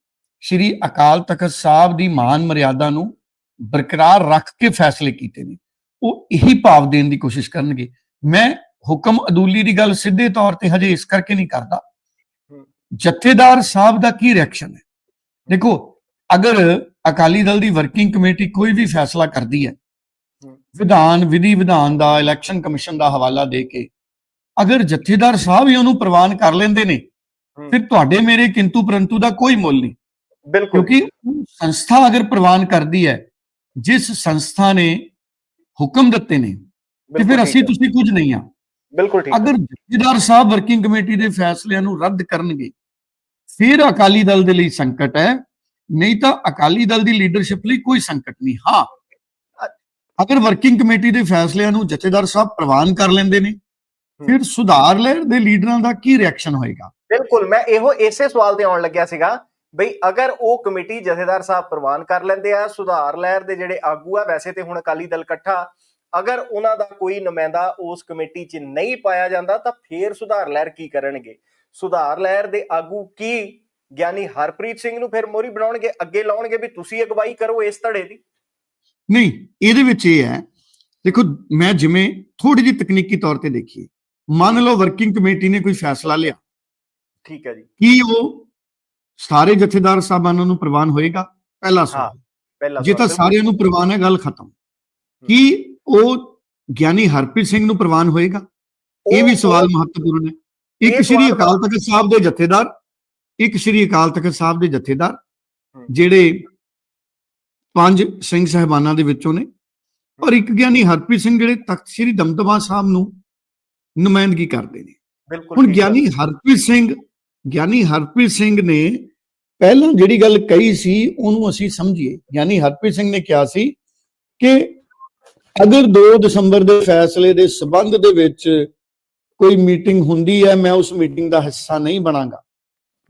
ਸ਼੍ਰੀ ਅਕਾਲ ਤਖਤ ਸਾਹਿਬ ਦੀ ਮਾਨ ਮਰਿਆਦਾ ਨੂੰ ਬਰਕਰਾਰ ਰੱਖ ਕੇ ਫੈਸਲੇ ਕੀਤੇ ਨੇ। ਉਹ ਇਹੀ ਭਾਵ ਦੇਣ ਦੀ ਕੋਸ਼ਿਸ਼ ਕਰਨਗੇ। ਮੈਂ ਹੁਕਮ ਅਦੂਲੀ ਦੀ ਗੱਲ ਸਿੱਧੇ ਤੌਰ ਤੇ ਹਜੇ ਇਸ ਕਰਕੇ ਨਹੀਂ ਕਰਦਾ। ਜਥੇਦਾਰ ਸਾਹਿਬ ਦਾ ਕੀ ਰਿਐਕਸ਼ਨ ਹੈ? ਦੇਖੋ ਅਗਰ ਅਕਾਲੀ ਦਲ ਦੀ ਵਰਕਿੰਗ ਕਮੇਟੀ ਕੋਈ ਵੀ ਫੈਸਲਾ ਕਰਦੀ ਹੈ। ਵਿਧਾਨ ਵਿਧੀ ਵਿਧਾਨ ਦਾ ਇਲੈਕਸ਼ਨ ਕਮਿਸ਼ਨ ਦਾ ਹਵਾਲਾ ਦੇ ਕੇ ਅਗਰ ਜਥੇਦਾਰ ਸਾਹਿਬ ਹੀ ਉਹਨੂੰ ਪ੍ਰਵਾਨ ਕਰ ਲੈਂਦੇ ਨੇ। ਫਿਰ ਤੁਹਾਡੇ ਮੇਰੇ ਕਿੰਤੂ ਪਰੰਤੂ ਦਾ ਕੋਈ ਮੁੱਲ ਨਹੀਂ। ਬਿਲਕੁਲ। ਕਿਉਂਕਿ ਸੰਸਥਾ ਅਗਰ ਪ੍ਰਵਾਨ ਕਰਦੀ ਹੈ ਜਿਸ ਸੰਸਥਾ ਨੇ ਹੁਕਮ ਦਿੱਤੇ ਨੇ ਤੇ ਫਿਰ ਅਸੀਂ ਤੁਸੀਂ ਕੁਝ ਨਹੀਂ ਆ। ਬਿਲਕੁਲ ਠੀਕ। ਅਗਰ ਜਥੇਦਾਰ ਸਾਹਿਬ ਵਰਕਿੰਗ ਕਮੇਟੀ ਦੇ ਫੈਸਲਿਆਂ ਨੂੰ ਰੱਦ ਕਰਨਗੇ ਫਿਰ ਅਕਾਲੀ ਦਲ ਦੇ ਲਈ ਸੰਕਟ ਹੈ ਨਹੀਂ ਤਾਂ ਅਕਾਲੀ ਦਲ ਦੀ ਲੀਡਰਸ਼ਿਪ ਲਈ ਕੋਈ ਸੰਕਟ ਨਹੀਂ। ਹਾਂ ਅਗਰ ਵਰਕਿੰਗ ਕਮੇਟੀ ਦੇ ਫੈਸਲਿਆਂ ਨੂੰ ਜਥੇਦਾਰ ਸਾਹਿਬ ਪ੍ਰਵਾਨ ਕਰ ਲੈਂਦੇ ਨੇ ਫਿਰ ਸੁਧਾਰ ਲਹਿਰ ਦੇ ਲੀਡਰਾਂ ਦਾ ਕੀ ਰਿਐਕਸ਼ਨ ਹੋਏਗਾ? ਬਿਲਕੁਲ ਮੈਂ ਇਹੋ ਇਸੇ ਸਵਾਲ ਤੇ ਆਉਣ ਲੱਗਿਆ ਸੀਗਾ ਬਈ ਅਗਰ ਉਹ ਕਮੇਟੀ ਜਥੇਦਾਰ ਸਾਹਿਬ ਪ੍ਰਵਾਨ ਕਰ ਲੈਂਦੇ ਆ ਸੁਧਾਰ ਲਹਿਰ ਦੇ ਜਿਹੜੇ ਆਗੂ ਆ ਵੈਸੇ ਤੇ ਹੁਣ ਅਕਾਲੀ ਦਲ ਇਕੱਠਾ ਅਗਰ ਉਹਨਾਂ ਦਾ ਕੋਈ ਨੁਮਾਇੰਦਾ ਉਸ ਕਮੇਟੀ 'ਚ ਨਹੀਂ ਪਾਇਆ ਜਾਂਦਾ ਤਾਂ ਫੇਰ ਸੁਧਾਰ ਲਹਿਰ ਕੀ ਕਰਨਗੇ? ਸੁਧਾਰ ਲਹਿਰ ਦੇ ਆਗੂ ਕੀ? ਗਿਆਨੀ ਹਰਪ੍ਰੀਤ ਸਿੰਘ ਨੂੰ ਫਿਰ ਮੋਰੀ ਬਣਾਉਣਗੇ ਅੱਗੇ ਲਾਉਣਗੇ ਵੀ ਤੁਸੀਂ ਅਗਵਾਈ ਕਰੋ ਇਸ ਧੜੇ ਦੀ। ਨਹੀਂ ਇਹਦੇ ਵਿੱਚ ਇਹ ਹੈ ਦੇਖੋ ਮੈਂ ਜਿਵੇਂ ਥੋੜੀ ਜਿਹੀ ਤਕਨੀਕੀ ਤੌਰ ਤੇ ਦੇਖੀਏ ਮੰਨ ਲਓ ਵਰਕਿੰਗ ਕਮੇਟੀ ਨੇ ਕੋਈ ਫੈਸਲਾ ਲਿਆ। ਠੀਕ ਹੈ ਜੀ। ਕੀ ਉਹ ਸਾਰੇ ਜਥੇਦਾਰ ਸਾਹਿਬਾਨਾਂ ਨੂੰ ਪ੍ਰਵਾਨ ਹੋਏਗਾ? ਪਹਿਲਾ ਸਵਾਲ। ਪਹਿਲਾ ਜੇ ਤਾਂ। ਸਾਰਿਆਂ ਨੂੰ ਪ੍ਰਵਾਨ ਹੈ ਗੱਲ ਖਤਮ। ਕੀ ਉਹ ਗਿਆਨੀ ਹਰਪ੍ਰੀਤ ਸਿੰਘ ਨੂੰ ਪ੍ਰਵਾਨ ਹੋਏਗਾ? ਇਹ ਵੀ ਸਵਾਲ ਮਹੱਤਵਪੂਰਨ ਹੈ। ਇੱਕ ਸ਼੍ਰੀ ਅਕਾਲ ਤਖਤ ਸਾਹਿਬ ਦੇ ਜਥੇਦਾਰ ਇੱਕ ਸ਼੍ਰੀ ਅਕਾਲ ਤਖਤ ਸਾਹਿਬ ਦੇ ਜਥੇਦਾਰ। ਜਿਹੜੇ ਪੰਜ ਸਿੰਘ ਸਹਿਬਾਨਾਂ ਦੇ ਵਿੱਚੋਂ ਨੇ ਔਰ ਇੱਕ ਗਿਆਨੀ ਹਰਪ੍ਰੀਤ ਸਿੰਘ ਜਿਹੜੇ ਤਖਤ ਸ਼੍ਰੀ ਦਮਦਮਾ ਸਾਹਿਬ ਨੂੰ ਨੁਮਾਇੰਦਗੀ ਕਰਦੇ ਨੇ। ਹੁਣ। ਗਿਆਨੀ ਹਰਪ੍ਰੀਤ ਸਿੰਘ ਗਿਆਨੀ ਹਰਪ੍ਰੀਤ ਸਿੰਘ ਨੇ ਪਹਿਲਾਂ ਜਿਹੜੀ ਗੱਲ ਕਹੀ ਸੀ ਉਹਨੂੰ ਅਸੀਂ ਸਮਝੀਏ। ਗਿਆਨੀ ਹਰਪ੍ਰੀਤ ਸਿੰਘ ਨੇ ਕਿਹਾ ਸੀ ਕਿ ਅਗਰ 2 ਦਸੰਬਰ ਦੇ ਫੈਸਲੇ ਦੇ ਸਬੰਧ ਦੇ ਵਿੱਚ ਕੋਈ ਮੀਟਿੰਗ ਹੁੰਦੀ ਹੈ ਮੈਂ ਉਸ ਮੀਟਿੰਗ ਦਾ ਹਿੱਸਾ ਨਹੀਂ ਬਣਾਂਗਾ।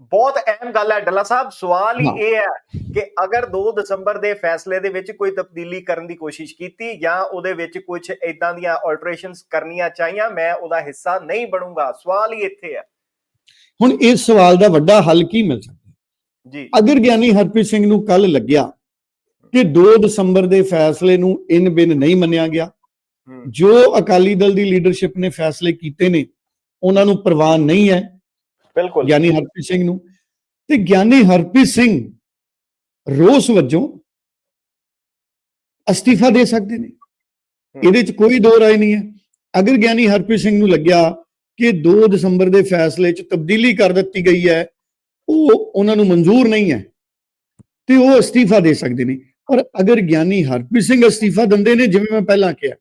ਬਹੁਤ ਅਹਿਮ ਗੱਲ ਹੈ ਡੱਲਾ ਸਾਹਿਬ ਸਵਾਲ ਹੀ। ਇਹ ਹੈ ਕਿ ਅਗਰ 2 ਦਸੰਬਰ ਦੇ ਫੈਸਲੇ ਦੇ ਵਿੱਚ ਕੋਈ ਤਬਦੀਲੀ ਕਰਨ ਦੀ ਕੋਸ਼ਿਸ਼ ਕੀਤੀ ਜਾਂ ਉਹਦੇ ਵਿੱਚ ਕੁਝ ਇਦਾਂ ਦੀਆਂ ਆਲਟਰੇਸ਼ਨਸ ਕਰਨੀਆਂ ਚਾਹੀਆਂ ਮੈਂ ਉਹਦਾ ਹਿੱਸਾ ਨਹੀਂ ਬਣੂੰਗਾ। ਸਵਾਲ ਹੀ ਇੱਥੇ ਹੈ। ਹੁਣ ਇਸ ਸਵਾਲ ਦਾ ਵੱਡਾ ਹੱਲ ਕੀ ਮਿਲ ਸਕਦਾ? ਜੀ। ਅਗਰ ਗਿਆਨੀ ਹਰਪ੍ਰੀਤ ਸਿੰਘ ਨੂੰ ਕੱਲ ਲੱਗਿਆ ਕਿ 2 ਦਸੰਬਰ ਦੇ ਫੈਸਲੇ ਨੂੰ ਇਨ ਬਿਨ ਨਹੀਂ ਮੰਨਿਆ ਗਿਆ ਜੋ ਅਕਾਲੀ ਦਲ ਦੀ ਲੀਡਰਸ਼ਿਪ ਨੇ ਫੈਸਲੇ ਕੀਤੇ ਨੇ ਉਹਨਾਂ ਨੂੰ ਪ੍ਰਵਾਨ ਨਹੀਂ ਹੈ ਬਿਲਕੁਲ। ਗਿਆਨੀ ਹਰਪ੍ਰੀਤ ਸਿੰਘ ਨੂੰ। ਤੇ ਗਿਆਨੀ ਹਰਪ੍ਰੀਤ ਸਿੰਘ ਰੋਸ ਵਜੋਂ ਅਸਤੀਫਾ ਦੇ ਸਕਦੇ ਨੇ। ਇਹਦੇ 'ਚ ਕੋਈ ਦੋ ਰਾਏ ਨਹੀਂ ਹੈ। ਅਗਰ ਗਿਆਨੀ ਹਰਪ੍ਰੀਤ ਸਿੰਘ ਨੂੰ ਲੱਗਿਆ ਕਿ 2 ਦਸੰਬਰ ਦੇ ਫੈਸਲੇ 'ਚ ਤਬਦੀਲੀ ਕਰ ਦਿੱਤੀ ਗਈ ਹੈ, ਉਹ ਉਹਨਾਂ ਨੂੰ ਮਨਜ਼ੂਰ ਨਹੀਂ ਹੈ ਤੇ ਉਹ ਅਸਤੀਫਾ ਦੇ ਸਕਦੇ ਨੇ। ਪਰ ਅਗਰ ਗਿਆਨੀ ਹਰਪ੍ਰੀਤ ਸਿੰਘ ਅਸਤੀਫਾ ਦਿੰਦੇ ਨੇ, ਜਿਵੇਂ ਮੈਂ ਪਹਿਲਾਂ ਕਿਹਾ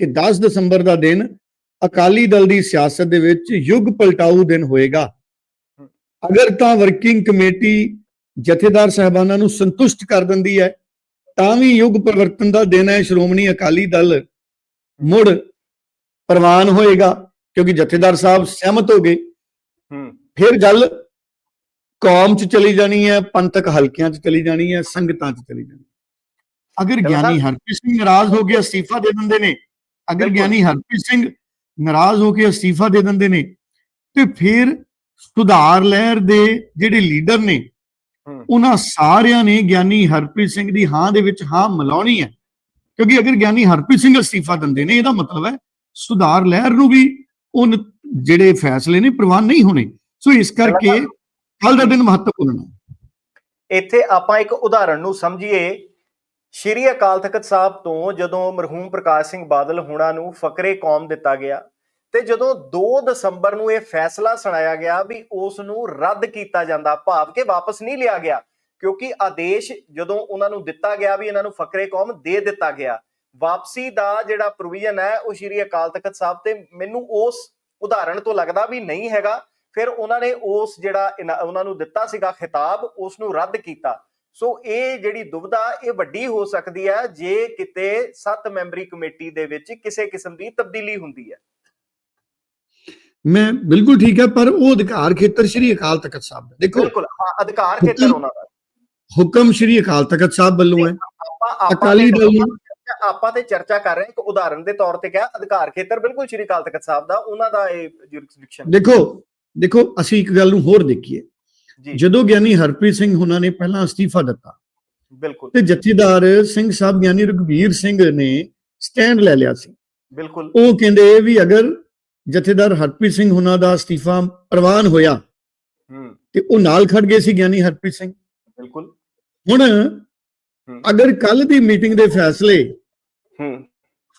ਕਿ 10 ਦਸੰਬਰ ਦਾ ਦਿਨ ਅਕਾਲੀ ਦਲ ਦੀ ਸਿਆਸਤ ਦੇ ਵਿੱਚ ਯੁੱਗ ਪਲਟਾਊ ਦਿਨ ਹੋਏਗਾ। ਅਗਰ ਤਾਂ ਵਰਕਿੰਗ ਕਮੇਟੀ ਜਥੇਦਾਰ ਸਹਿਬਾਨਾਂ ਨੂੰ ਸੰਤੁਸ਼ਟ ਕਰ ਦਿੰਦੀ ਹੈ, ਤਾਂ ਵੀ ਯੁੱਗ ਪਰਿਵਰਤਨ ਦਾ ਦਿਨ ਹੈ, ਸ਼੍ਰੋਮਣੀ ਅਕਾਲੀ ਦਲ ਮੁੜ ਪ੍ਰਵਾਨ ਹੋਏਗਾ। ਕਿਉਂਕਿ ਜਥੇਦਾਰ ਸਾਹਿਬ ਸਹਿਮਤ ਹੋ ਗਏ ਹੂੰ ਫਿਰ ਗੱਲ ਕੌਮ 'ਚ ਚਲੀ ਜਾਣੀ ਹੈ ਪੰਥਕ ਹਲਕਿਆਂ 'ਚ ਚਲੀ ਜਾਣੀ ਹੈ ਸੰਗਤਾਂ 'ਚ ਚਲੀ ਜਾਣੀ ਹੈ। ਅਗਰ ਗਿਆਨੀ ਹਰਪ੍ਰੀਤ ਸਿੰਘ ਨਾਰਾਜ਼ ਹੋ ਕੇ ਅਸਤੀਫਾ ਦੇ ਦਿੰਦੇ ਨੇ ਅਗਰ। ਗਿਆਨੀ ਹਰਪ੍ਰੀਤ ਸਿੰਘ ਨਾਰਾਜ਼ ਹੋ ਕੇ ਅਸਤੀਫਾ ਦੇ ਦਿੰਦੇ ਨੇ ਤੇ ਫਿਰ ਸੁਧਾਰ ਲਹਿਰ ਦੇ ਜਿਹੜੇ ਲੀਡਰ ਨੇ। ਉਹਨਾਂ ਸਾਰਿਆਂ ਨੇ ਗਿਆਨੀ ਹਰਪ੍ਰੀਤ ਸਿੰਘ ਦੀ ਹਾਂ ਦੇ ਵਿੱਚ ਹਾਂ ਮਿਲਾਉਣੀ ਹੈ ਕਿਉਂਕਿ ਅਗਰ ਗਿਆਨੀ ਹਰਪ੍ਰੀਤ ਸਿੰਘ ਅਸਤੀਫਾ ਦਿੰਦੇ ਨੇ ਇਹਦਾ ਮਤਲਬ ਹੈ ਸੁਧਾਰ ਲਹਿਰ ਨੂੰ ਵੀ ਉਹ ਜਿਹੜੇ ਫੈਸਲੇ ਨੇ ਪ੍ਰਵਾਨ ਨਹੀਂ ਹੋਣੇ। ਸੋ ਇਸ ਕਰਕੇ ਕੱਲ ਦਾ ਦਿਨ ਮਹੱਤਵਪੂਰਨ ਹੈ। ਇੱਥੇ ਆਪਾਂ ਇੱਕ ਉਦਾਹਰਣ ਨੂੰ ਸਮਝੀਏ। ਸ਼੍ਰੀ ਅਕਾਲ ਤਖਤ ਸਾਹਿਬ ਤੋਂ ਜਦੋਂ ਮਰਹੂਮ ਪ੍ਰਕਾਸ਼ ਸਿੰਘ ਬਾਦਲ ਹੁਣਾਂ ਨੂੰ ਫਕਰੇ ਕੌਮ ਦਿੱਤਾ ਗਿਆ ਤੇ ਜਦੋਂ 2 ਦਸੰਬਰ ਨੂੰ ਇਹ ਫੈਸਲਾ ਸੁਣਾਇਆ ਗਿਆ ਵੀ ਉਸ ਨੂੰ ਰੱਦ ਕੀਤਾ ਜਾਂਦਾ ਭਾਵ ਕਿ ਵਾਪਸ ਨਹੀਂ ਲਿਆ ਗਿਆ ਕਿਉਂਕਿ ਆਦੇਸ਼ ਜਦੋਂ ਉਹਨਾਂ ਨੂੰ ਦਿੱਤਾ ਗਿਆ ਵੀ ਇਹਨਾਂ ਨੂੰ ਫਕਰੇ ਕੌਮ ਦੇ ਦਿੱਤਾ ਗਿਆ ਵਾਪਸੀ ਦਾ ਜਿਹੜਾ ਪ੍ਰੋਵੀਜ਼ਨ ਹੈ ਉਹ ਸ਼੍ਰੀ ਅਕਾਲ ਤਖਤ ਸਾਹਿਬ ਤੇ ਮੈਨੂੰ ਉਸ ਉਦਾਹਰਣ ਤੋਂ ਲੱਗਦਾ ਵੀ ਨਹੀਂ ਹੈਗਾ। ਫਿਰ ਉਹਨਾਂ ਨੇ ਉਸ ਜਿਹੜਾ ਉਹਨਾਂ ਨੂੰ ਦਿੱਤਾ ਸੀਗਾ ਖਿਤਾਬ ਉਸ ਨੂੰ ਰੱਦ ਕੀਤਾ। ਸੋ ਇਹ ਜਿਹੜੀ ਦੁਬਿਧਾ ਇਹ ਵੱਡੀ ਹੋ ਸਕਦੀ ਹੈ ਜੇ ਕਿਤੇ 7 ਮੈਂਬਰੀ ਕਮੇਟੀ ਦੇ ਵਿੱਚ ਕਿਸੇ ਕਿਸਮ ਦੀ ਤਬਦੀਲੀ ਹੁੰਦੀ ਹੈ। ਮੈਂ ਬਿਲਕੁਲ ਠੀਕ ਹੈ ਪਰ ਉਹ ਅਧਿਕਾਰ ਖੇਤਰ ਸ੍ਰੀ ਅਕਾਲ ਤਖਤ ਸਾਹਿਬ ਦਾ। ਦੇਖੋ ਬਿਲਕੁਲ ਹਾਂ, ਅਧਿਕਾਰ ਖੇਤਰ ਉਹਨਾਂ ਦਾ। ਹੁਕਮ ਸ੍ਰੀ ਅਕਾਲ ਤਖਤ ਸਾਹਿਬ ਵੱਲੋਂ ਹੈ। ਅਕਾਲੀ ਦਲ ਨੂੰ ਆਪਾਂ ਤੇ ਚਰਚਾ ਕਰ ਰਹੇ ਹਾਂ। ਇੱਕ ਉਦਾਹਰਣ ਦੇ ਤੌਰ ਤੇ ਕਿਹਾ ਅਧਿਕਾਰ ਖੇਤਰ ਬਿਲਕੁਲ ਸ਼੍ਰੀ ਅਕਾਲ ਤਖਤ ਸਾਹਿਬ ਦਾ ਉਹਨਾਂ ਦਾ ਇਹ ਜੁਰਿਸਡਿਕਸ਼ਨ ਦੇਖੋ ਦੇਖੋ ਅਸੀਂ ਇੱਕ ਗੱਲ ਨੂੰ ਹੋਰ ਦੇਖੀਏ। ਜਦੋਂ ਗਿਆਨੀ ਹਰਪ੍ਰੀਤ ਸਿੰਘ ਉਹਨਾਂ ਨੇ ਪਹਿਲਾਂ ਅਸਤੀਫਾ ਦਿੱਤਾ ਬਿਲਕੁਲ। ਤੇ ਜਥੇਦਾਰ ਸਿੰਘ ਸਾਹਿਬ ਗਿਆਨੀ ਰਘਵੀਰ ਸਿੰਘ ਨੇ ਸਟੈਂਡ ਲੈ ਲਿਆ ਸੀ। ਬਿਲਕੁਲ। ਉਹ ਕਹਿੰਦੇ ਵੀ ਅਗਰ ਜਥੇਦਾਰ ਹਰਪ੍ਰੀਤ ਸਿੰਘ ਉਹਨਾਂ ਦਾ ਅਸਤੀਫਾ ਪ੍ਰਵਾਨ ਹੋਇਆ ਹੂੰ। ਤੇ ਉਹ ਨਾਲ ਖੜ ਗਏ ਸੀ ਗਿਆਨੀ ਹਰਪ੍ਰੀਤ ਸਿੰਘ। ਬਿਲਕੁਲ। ਹੁਣ ਅਗਰ ਕੱਲ ਦੀ ਮੀਟਿੰਗ ਦੇ ਫੈਸਲੇ ਹੂੰ।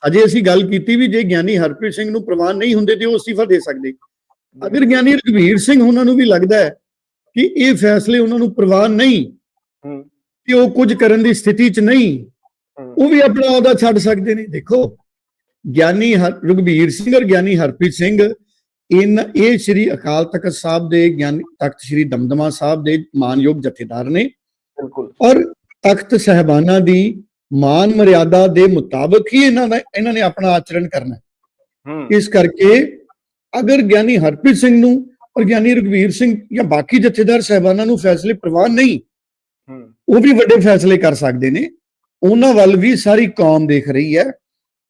ਅਜੇ ਅਸੀਂ ਗੱਲ ਕੀਤੀ ਵੀ ਜੇ ਗਿਆਨੀ ਹਰਪ੍ਰੀਤ ਸਿੰਘ ਨੂੰ ਪ੍ਰਵਾਨ ਨਹੀਂ ਹੁੰਦੇ ਤੇ ਉਹ ਅਸਤੀਫਾ ਦੇ ਸਕਦੇ। ਅਗਰ ਗਿਆਨੀ ਰਘਵੀਰ ਸਿੰਘ ਉਹਨਾਂ ਨੂੰ ਵੀ ਲੱਗਦਾ ਹੈ ਕਿ ਇਹ ਫੈਸਲੇ ਉਹਨਾਂ ਨੂੰ ਪ੍ਰਵਾਨ ਨਹੀਂ ਹੂੰ। ਕਿ ਉਹ ਕੁਝ ਕਰਨ ਦੀ ਸਥਿਤੀ 'ਚ ਨਹੀਂ। ਉਹ ਵੀ ਆਪਣਾ ਅਹੁਦਾ ਛੱਡ ਸਕਦੇ ਨੇ। ਦੇਖੋ ਗਿਆਨੀ ਰਘਬੀਰ ਸਿੰਘ ਔਰ ਗਿਆਨੀ ਹਰਪ੍ਰੀਤ ਸਿੰਘ ਇਨ ਇਹ ਸ੍ਰੀ ਅਕਾਲ ਤਖਤ ਸਾਹਿਬ ਦੇ ਗਿਆਨੀ ਤਖਤ ਸ੍ਰੀ ਦਮਦਮਾ ਸਾਹਿਬ ਦੇ ਮਾਨਯੋਗ ਜਥੇਦਾਰ ਨੇ ਬਿਲਕੁਲ। ਔਰ ਤਖਤ ਸਹਿਬਾਨਾਂ ਦੀ ਮਾਨ ਮਰਿਆਦਾ ਦੇ ਮੁਤਾਬਕ ਹੀ ਇਹਨਾਂ ਦਾ ਇਹਨਾਂ ਨੇ ਆਪਣਾ ਆਚਰਣ ਕਰਨਾ ਇਸ ਕਰਕੇ ਅਗਰ ਗਿਆਨੀ ਹਰਪ੍ਰੀਤ ਸਿੰਘ ਨੂੰ ਔਰ ਗਿਆਨੀ ਰਘਵੀਰ ਸਿੰਘ ਜਾਂ ਬਾਕੀ ਜਥੇਦਾਰ ਸਹਿਬਾਨਾਂ ਨੂੰ ਫੈਸਲੇ ਪ੍ਰਵਾਨ ਨਹੀਂ ਉਹ ਵੀ ਵੱਡੇ ਫੈਸਲੇ ਕਰ ਸਕਦੇ ਨੇ। ਉਹਨਾਂ ਵੱਲ ਵੀ ਸਾਰੀ ਕੌਮ ਦੇਖ ਰਹੀ ਹੈ।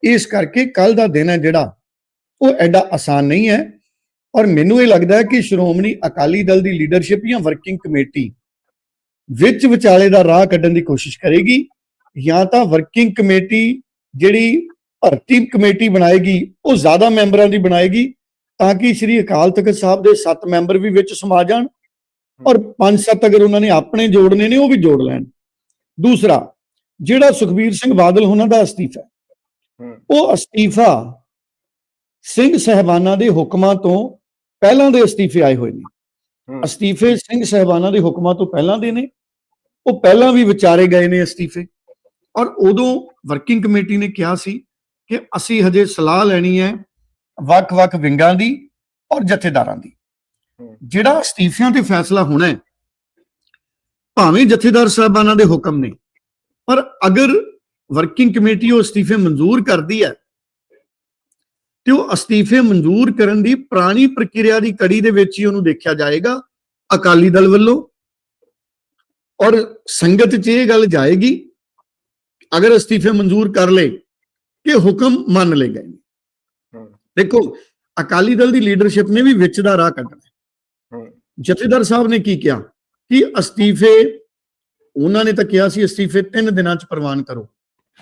ਇਸ ਕਰਕੇ ਕੱਲ ਦਾ ਦਿਨ ਹੈ ਜਿਹੜਾ ਉਹ ਐਡਾ ਆਸਾਨ ਨਹੀਂ ਹੈ। ਔਰ ਮੈਨੂੰ ਇਹ ਲੱਗਦਾ ਹੈ ਕਿ ਸ਼੍ਰੋਮਣੀ ਅਕਾਲੀ ਦਲ ਦੀ ਲੀਡਰਸ਼ਿਪ ਜਾਂ ਵਰਕਿੰਗ ਕਮੇਟੀ ਵਿੱਚ ਵਿਚਾਲੇ ਦਾ ਰਾਹ ਕੱਢਣ ਦੀ ਕੋਸ਼ਿਸ਼ ਕਰੇਗੀ। ਜਾਂ ਤਾਂ ਵਰਕਿੰਗ ਕਮੇਟੀ ਜਿਹੜੀ ਭਰਤੀ ਕਮੇਟੀ ਬਣਾਏਗੀ ਉਹ ਜ਼ਿਆਦਾ ਮੈਂਬਰਾਂ ਦੀ ਬਣਾਏਗੀ ਤਾਂ ਕਿ ਸ੍ਰੀ ਅਕਾਲ ਤਖਤ ਸਾਹਿਬ ਦੇ 7 ਮੈਂਬਰ ਵੀ ਵਿੱਚ ਸਮਾ ਜਾਣ ਔਰ 5-7 ਅਗਰ ਉਹਨਾਂ ਨੇ ਆਪਣੇ ਜੋੜਨੇ ਨੇ ਉਹ ਵੀ ਜੋੜ ਲੈਣ। ਦੂਸਰਾ ਜਿਹੜਾ ਸੁਖਬੀਰ ਸਿੰਘ ਬਾਦਲ ਉਹਨਾਂ ਦਾ ਅਸਤੀਫਾ ਉਹ ਅਸਤੀਫਾ ਸਿੰਘ ਸਹਿਬਾਨਾਂ ਦੇ ਹੁਕਮਾਂ ਤੋਂ ਪਹਿਲਾਂ ਦੇ ਅਸਤੀਫੇ ਆਏ ਹੋਏ ਨੇ। ਅਸਤੀਫੇ ਸਿੰਘ ਸਹਿਬਾਨਾਂ ਦੇ ਹੁਕਮਾਂ ਤੋਂ ਪਹਿਲਾਂ ਦੇ ਨੇ। ਉਹ ਪਹਿਲਾਂ ਵੀ ਵਿਚਾਰੇ ਗਏ ਨੇ ਅਸਤੀਫੇ। ਔਰ ਉਦੋਂ ਵਰਕਿੰਗ ਕਮੇਟੀ ਨੇ ਕਿਹਾ ਸੀ ਕਿ ਅਸੀਂ ਹਜੇ ਸਲਾਹ ਲੈਣੀ ਹੈ ਵੱਖ-ਵੱਖ ਵਿੰਗਾਂ ਦੀ ਔਰ ਜਥੇਦਾਰਾਂ ਦੀ। ਜਿਹੜਾ ਅਸਤੀਫਿਆਂ ਤੇ ਫੈਸਲਾ ਹੋਣਾ ਹੈ ਭਾਵੇਂ ਜਥੇਦਾਰ ਸਾਹਿਬਾਨਾਂ ਦੇ ਹੁਕਮ ਨੇ ਪਰ ਅਗਰ ਵਰਕਿੰਗ ਕਮੇਟੀ ਉਹ ਅਸਤੀਫੇ ਮਨਜ਼ੂਰ ਕਰਦੀ ਹੈ ਤੇ ਉਹ ਅਸਤੀਫੇ ਮਨਜ਼ੂਰ ਕਰਨ ਦੀ ਪੁਰਾਣੀ ਪ੍ਰਕਿਰਿਆ ਦੀ ਕੜੀ ਦੇ ਵਿੱਚ ਹੀ ਉਹਨੂੰ ਦੇਖਿਆ ਜਾਏਗਾ ਅਕਾਲੀ ਦਲ ਵੱਲੋਂ ਔਰ ਸੰਗਤ 'ਚ ਇਹ ਗੱਲ ਜਾਏਗੀ ਅਗਰ ਅਸਤੀਫੇ ਮਨਜ਼ੂਰ ਕਰ ਲੇ ਕਿ ਹੁਕਮ ਮੰਨ ਲਏ ਗਏ ਦੇਖੋ ਅਕਾਲੀ ਦਲ ਦੀ ਲੀਡਰਸ਼ਿਪ ਨੇ ਵੀ ਵਿੱਚ ਦਾ ਰਾਹ ਕੱਢਣਾ ਜਥੇਦਾਰ ਸਾਹਿਬ ਨੇ ਕੀ ਕਿਹਾ? ਕਿ ਅਸਤੀਫੇ ਉਹਨਾਂ ਨੇ ਤਾਂ ਕਿਹਾ ਸੀ ਅਸਤੀਫੇ 3 ਦਿਨਾਂ 'ਚ ਪ੍ਰਵਾਨ ਕਰੋ।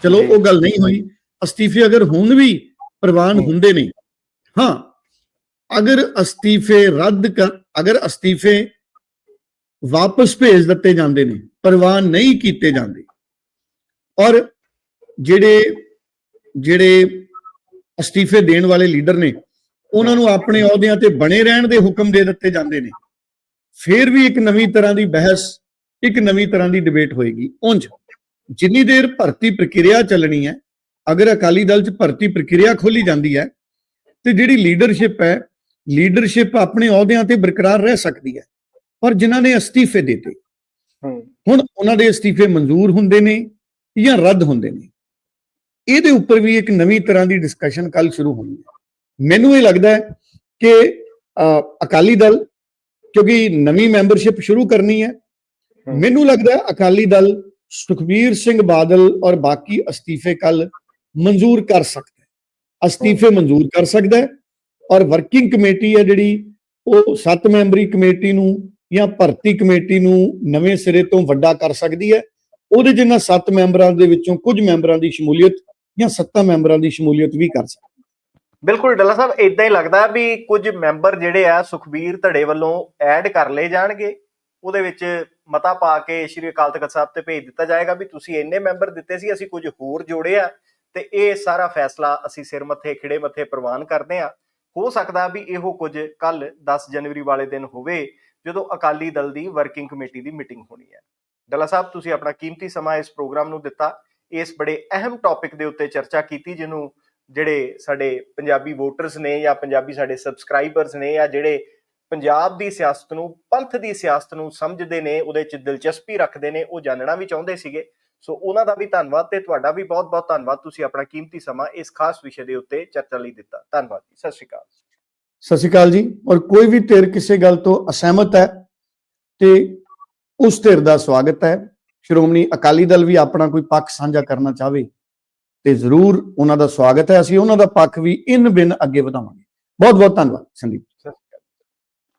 ਚਲੋ। ਉਹ ਗੱਲ ਨਹੀਂ ਹੋਈ। ਅਸਤੀਫੇ ਅਗਰ ਹੁਣ ਵੀ ਪ੍ਰਵਾਨ। ਹੁੰਦੇ ਨੇ ਹਾਂ ਅਗਰ ਅਸਤੀਫੇ ਰੱਦ ਕਰ ਅਗਰ ਅਸਤੀਫੇ ਵਾਪਸ ਭੇਜ ਦਿੱਤੇ ਜਾਂਦੇ ਨੇ ਪ੍ਰਵਾਨ ਨਹੀਂ ਕੀਤੇ ਜਾਂਦੇ ਔਰ ਜਿਹੜੇ ਜਿਹੜੇ ਅਸਤੀਫੇ ਦੇਣ ਵਾਲੇ ਲੀਡਰ ਨੇ ਉਹਨਾਂ ਨੂੰ ਆਪਣੇ ਅਹੁਦਿਆਂ ਤੇ ਬਣੇ ਰਹਿਣ ਦੇ ਹੁਕਮ ਦੇ ਦਿੱਤੇ ਜਾਂਦੇ ਨੇ। ਫਿਰ ਵੀ ਇੱਕ ਨਵੀਂ ਤਰ੍ਹਾਂ ਦੀ ਬਹਿਸ ਇੱਕ ਨਵੀਂ ਤਰ੍ਹਾਂ ਦੀ ਡਿਬੇਟ ਹੋਏਗੀ। ਉਂਝ ਜਿੰਨੀ ਦੇਰ ਭਰਤੀ ਪ੍ਰਕਿਰਿਆ ਚੱਲਣੀ ਹੈ ਅਗਰ ਅਕਾਲੀ ਦਲ 'ਚ ਭਰਤੀ ਪ੍ਰਕਿਰਿਆ ਖੋਲੀ ਜਾਂਦੀ ਹੈ ਤੇ ਜਿਹੜੀ ਲੀਡਰਸ਼ਿਪ ਹੈ ਲੀਡਰਸ਼ਿਪ ਆਪਣੇ ਅਹੁਦਿਆਂ ਤੇ ਬਰਕਰਾਰ ਰਹਿ ਸਕਦੀ ਹੈ ਪਰ ਜਿਨ੍ਹਾਂ ਨੇ ਅਸਤੀਫੇ ਦਿੱਤੇ। ਹੁਣ ਉਹਨਾਂ ਦੇ ਅਸਤੀਫੇ ਮਨਜ਼ੂਰ ਹੁੰਦੇ ਨੇ ਜਾਂ ਰੱਦ ਹੁੰਦੇ ਨੇ। ਇਹਦੇ ਉੱਪਰ ਵੀ ਇੱਕ ਨਵੀਂ ਤਰ੍ਹਾਂ ਦੀ ਡਿਸਕਸ਼ਨ ਕੱਲ ਸ਼ੁਰੂ ਹੋਣੀ ਹੈ। ਮੈਨੂੰ ਇਹ ਲੱਗਦਾ ਹੈ ਕਿ ਅਕਾਲੀ ਦਲ ਕਿਉਂਕਿ ਨਵੀਂ ਮੈਂਬਰਸ਼ਿਪ ਸ਼ੁਰੂ ਕਰਨੀ ਹੈ। ਮੈਨੂੰ ਲੱਗਦਾ ਅਕਾਲੀ ਦਲ ਸੁਖਬੀਰ ਸਿੰਘ ਬਾਦਲ ਔਰ ਬਾਕੀ ਅਸਤੀਫੇ ਕੱਲ ਮਨਜ਼ੂਰ ਕਰ ਸਕਦਾ ਹੈ। ਅਸਤੀਫੇ ਮਨਜ਼ੂਰ ਕਰ ਸਕਦਾ ਹੈ ਔਰ ਵਰਕਿੰਗ ਕਮੇਟੀ ਹੈ ਜਿਹੜੀ ਉਹ 7 ਮੈਂਬਰੀ ਕਮੇਟੀ ਨੂੰ ਜਾਂ ਭਰਤੀ ਕਮੇਟੀ ਨੂੰ ਨਵੇਂ ਸਿਰੇ ਤੋਂ ਵੱਡਾ ਕਰ ਸਕਦੀ ਹੈ। ਉਹਦੇ ਜਿਨ੍ਹਾਂ 7 ਮੈਂਬਰਾਂ ਦੇ ਵਿੱਚੋਂ ਕੁਝ ਮੈਂਬਰਾਂ ਦੀ ਸ਼ਮੂਲੀਅਤ ਜਾਂ 7 ਮੈਂਬਰਾਂ ਦੀ ਸ਼ਮੂਲੀਅਤ ਵੀ ਕਰ ਸਕਦਾ। ਬਿਲਕੁਲ ਡੱਲਾ ਸਾਹਿਬ ਇਦਾਂ ਹੀ ਲੱਗਦਾ ਵੀ ਕੁਝ ਮੈਂਬਰ ਜਿਹੜੇ ਆ ਸੁਖਬੀਰ ਧੜੇ ਵੱਲੋਂ ਐਡ ਕਰ ਲਏ ਜਾਣਗੇ। ਉਹਦੇ ਵਿੱਚ ਮਤਾ ਪਾ ਕੇ ਸ਼੍ਰੀ ਅਕਾਲ ਤਖਤ ਸਾਹਿਬ ਤੇ ਭੇਜ ਦਿੱਤਾ ਜਾਏਗਾ ਵੀ ਤੁਸੀਂ ਇੰਨੇ ਮੈਂਬਰ ਦਿੱਤੇ ਸੀ, ਅਸੀਂ ਕੁਝ ਹੋਰ ਜੋੜੇ ਆ ਤੇ ਇਹ ਸਾਰਾ ਫੈਸਲਾ ਅਸੀਂ ਸਿਰ ਮੱਥੇ, ਖਿੜੇ ਮੱਥੇ ਪ੍ਰਵਾਨ ਕਰਦੇ ਆ। ਹੋ ਸਕਦਾ ਵੀ ਇਹੋ ਕੁਝ ਕੱਲ 10 ਜਨਵਰੀ ਵਾਲੇ ਦਿਨ ਹੋਵੇ, ਜਦੋਂ ਅਕਾਲੀ ਦਲ ਦੀ ਵਰਕਿੰਗ ਕਮੇਟੀ ਦੀ ਮੀਟਿੰਗ ਹੋਣੀ ਹੈ। ਡੱਲਾ ਸਾਹਿਬ, ਤੁਸੀਂ ਆਪਣਾ ਕੀਮਤੀ ਸਮਾਂ ਇਸ ਪ੍ਰੋਗਰਾਮ ਨੂੰ ਦਿੱਤਾ। ਇਸ ਬੜੇ ਅਹਿਮ ਟੌਪਿਕ ਦੇ ਉੱਤੇ ਚਰਚਾ ਕੀਤੀ, ਜਿਹਨੂੰ ਜਿਹੜੇ ਸਾਡੇ ਪੰਜਾਬੀ ਵੋਟਰਸ ਨੇ ਜਾਂ ਪੰਜਾਬੀ ਸਾਡੇ ਸਬਸਕ੍ਰਾਈਬਰਸ ਨੇ ਜਾਂ ਜਿਹੜੇ ਪੰਜਾਬ ਦੀ ਸਿਆਸਤ ਨੂੰ, ਪੰਥ ਦੀ ਸਿਆਸਤ ਨੂੰ ਸਮਝਦੇ ਨੇ, ਉਹਦੇ 'ਚ ਦਿਲਚਸਪੀ ਰੱਖਦੇ ਨੇ, ਉਹ ਜਾਣਨਾ ਵੀ ਚਾਹੁੰਦੇ ਸੀਗੇ। ਸੋ ਉਹਨਾਂ ਦਾ ਵੀ ਧੰਨਵਾਦ ਤੇ ਤੁਹਾਡਾ ਵੀ ਬਹੁਤ-ਬਹੁਤ ਧੰਨਵਾਦ। ਤੁਸੀਂ ਆਪਣਾ ਕੀਮਤੀ ਸਮਾਂ ਇਸ ਖਾਸ ਵਿਸ਼ੇ ਦੇ ਉੱਤੇ ਚਰਚਾ ਲਈ ਦਿੱਤਾ। ਧੰਨਵਾਦ ਜੀ। ਸਤਿ ਸ਼੍ਰੀ ਅਕਾਲ। ਸਤਿ ਸ਼੍ਰੀ ਅਕਾਲ ਜੀ। ਔਰ ਕੋਈ ਵੀ ਧਿਰ ਕਿਸੇ ਗੱਲ ਤੋਂ ਅਸਹਿਮਤ ਹੈ ਤੇ ਉਸ ਧਿਰ ਦਾ ਸਵਾਗਤ ਹੈ। ਸ਼੍ਰੋਮਣੀ ਅਕਾਲੀ ਦਲ ਵੀ ਆਪਣਾ ਕੋਈ ਪੱਖ ਸਾਂਝਾ ਕਰਨਾ ਚਾਹਵੇ ਤੇ ਜ਼ਰੂਰ ਉਹਨਾਂ ਦਾ ਸਵਾਗਤ ਹੈ। ਅਸੀਂ ਉਹਨਾਂ ਦਾ ਪੱਖ ਵੀ ਇਨ ਬਿਨ ਅੱਗੇ ਵਧਾਵਾਂਗੇ। ਬਹੁਤ ਬਹੁਤ ਧੰਨਵਾਦ ਸੰਦੀਪ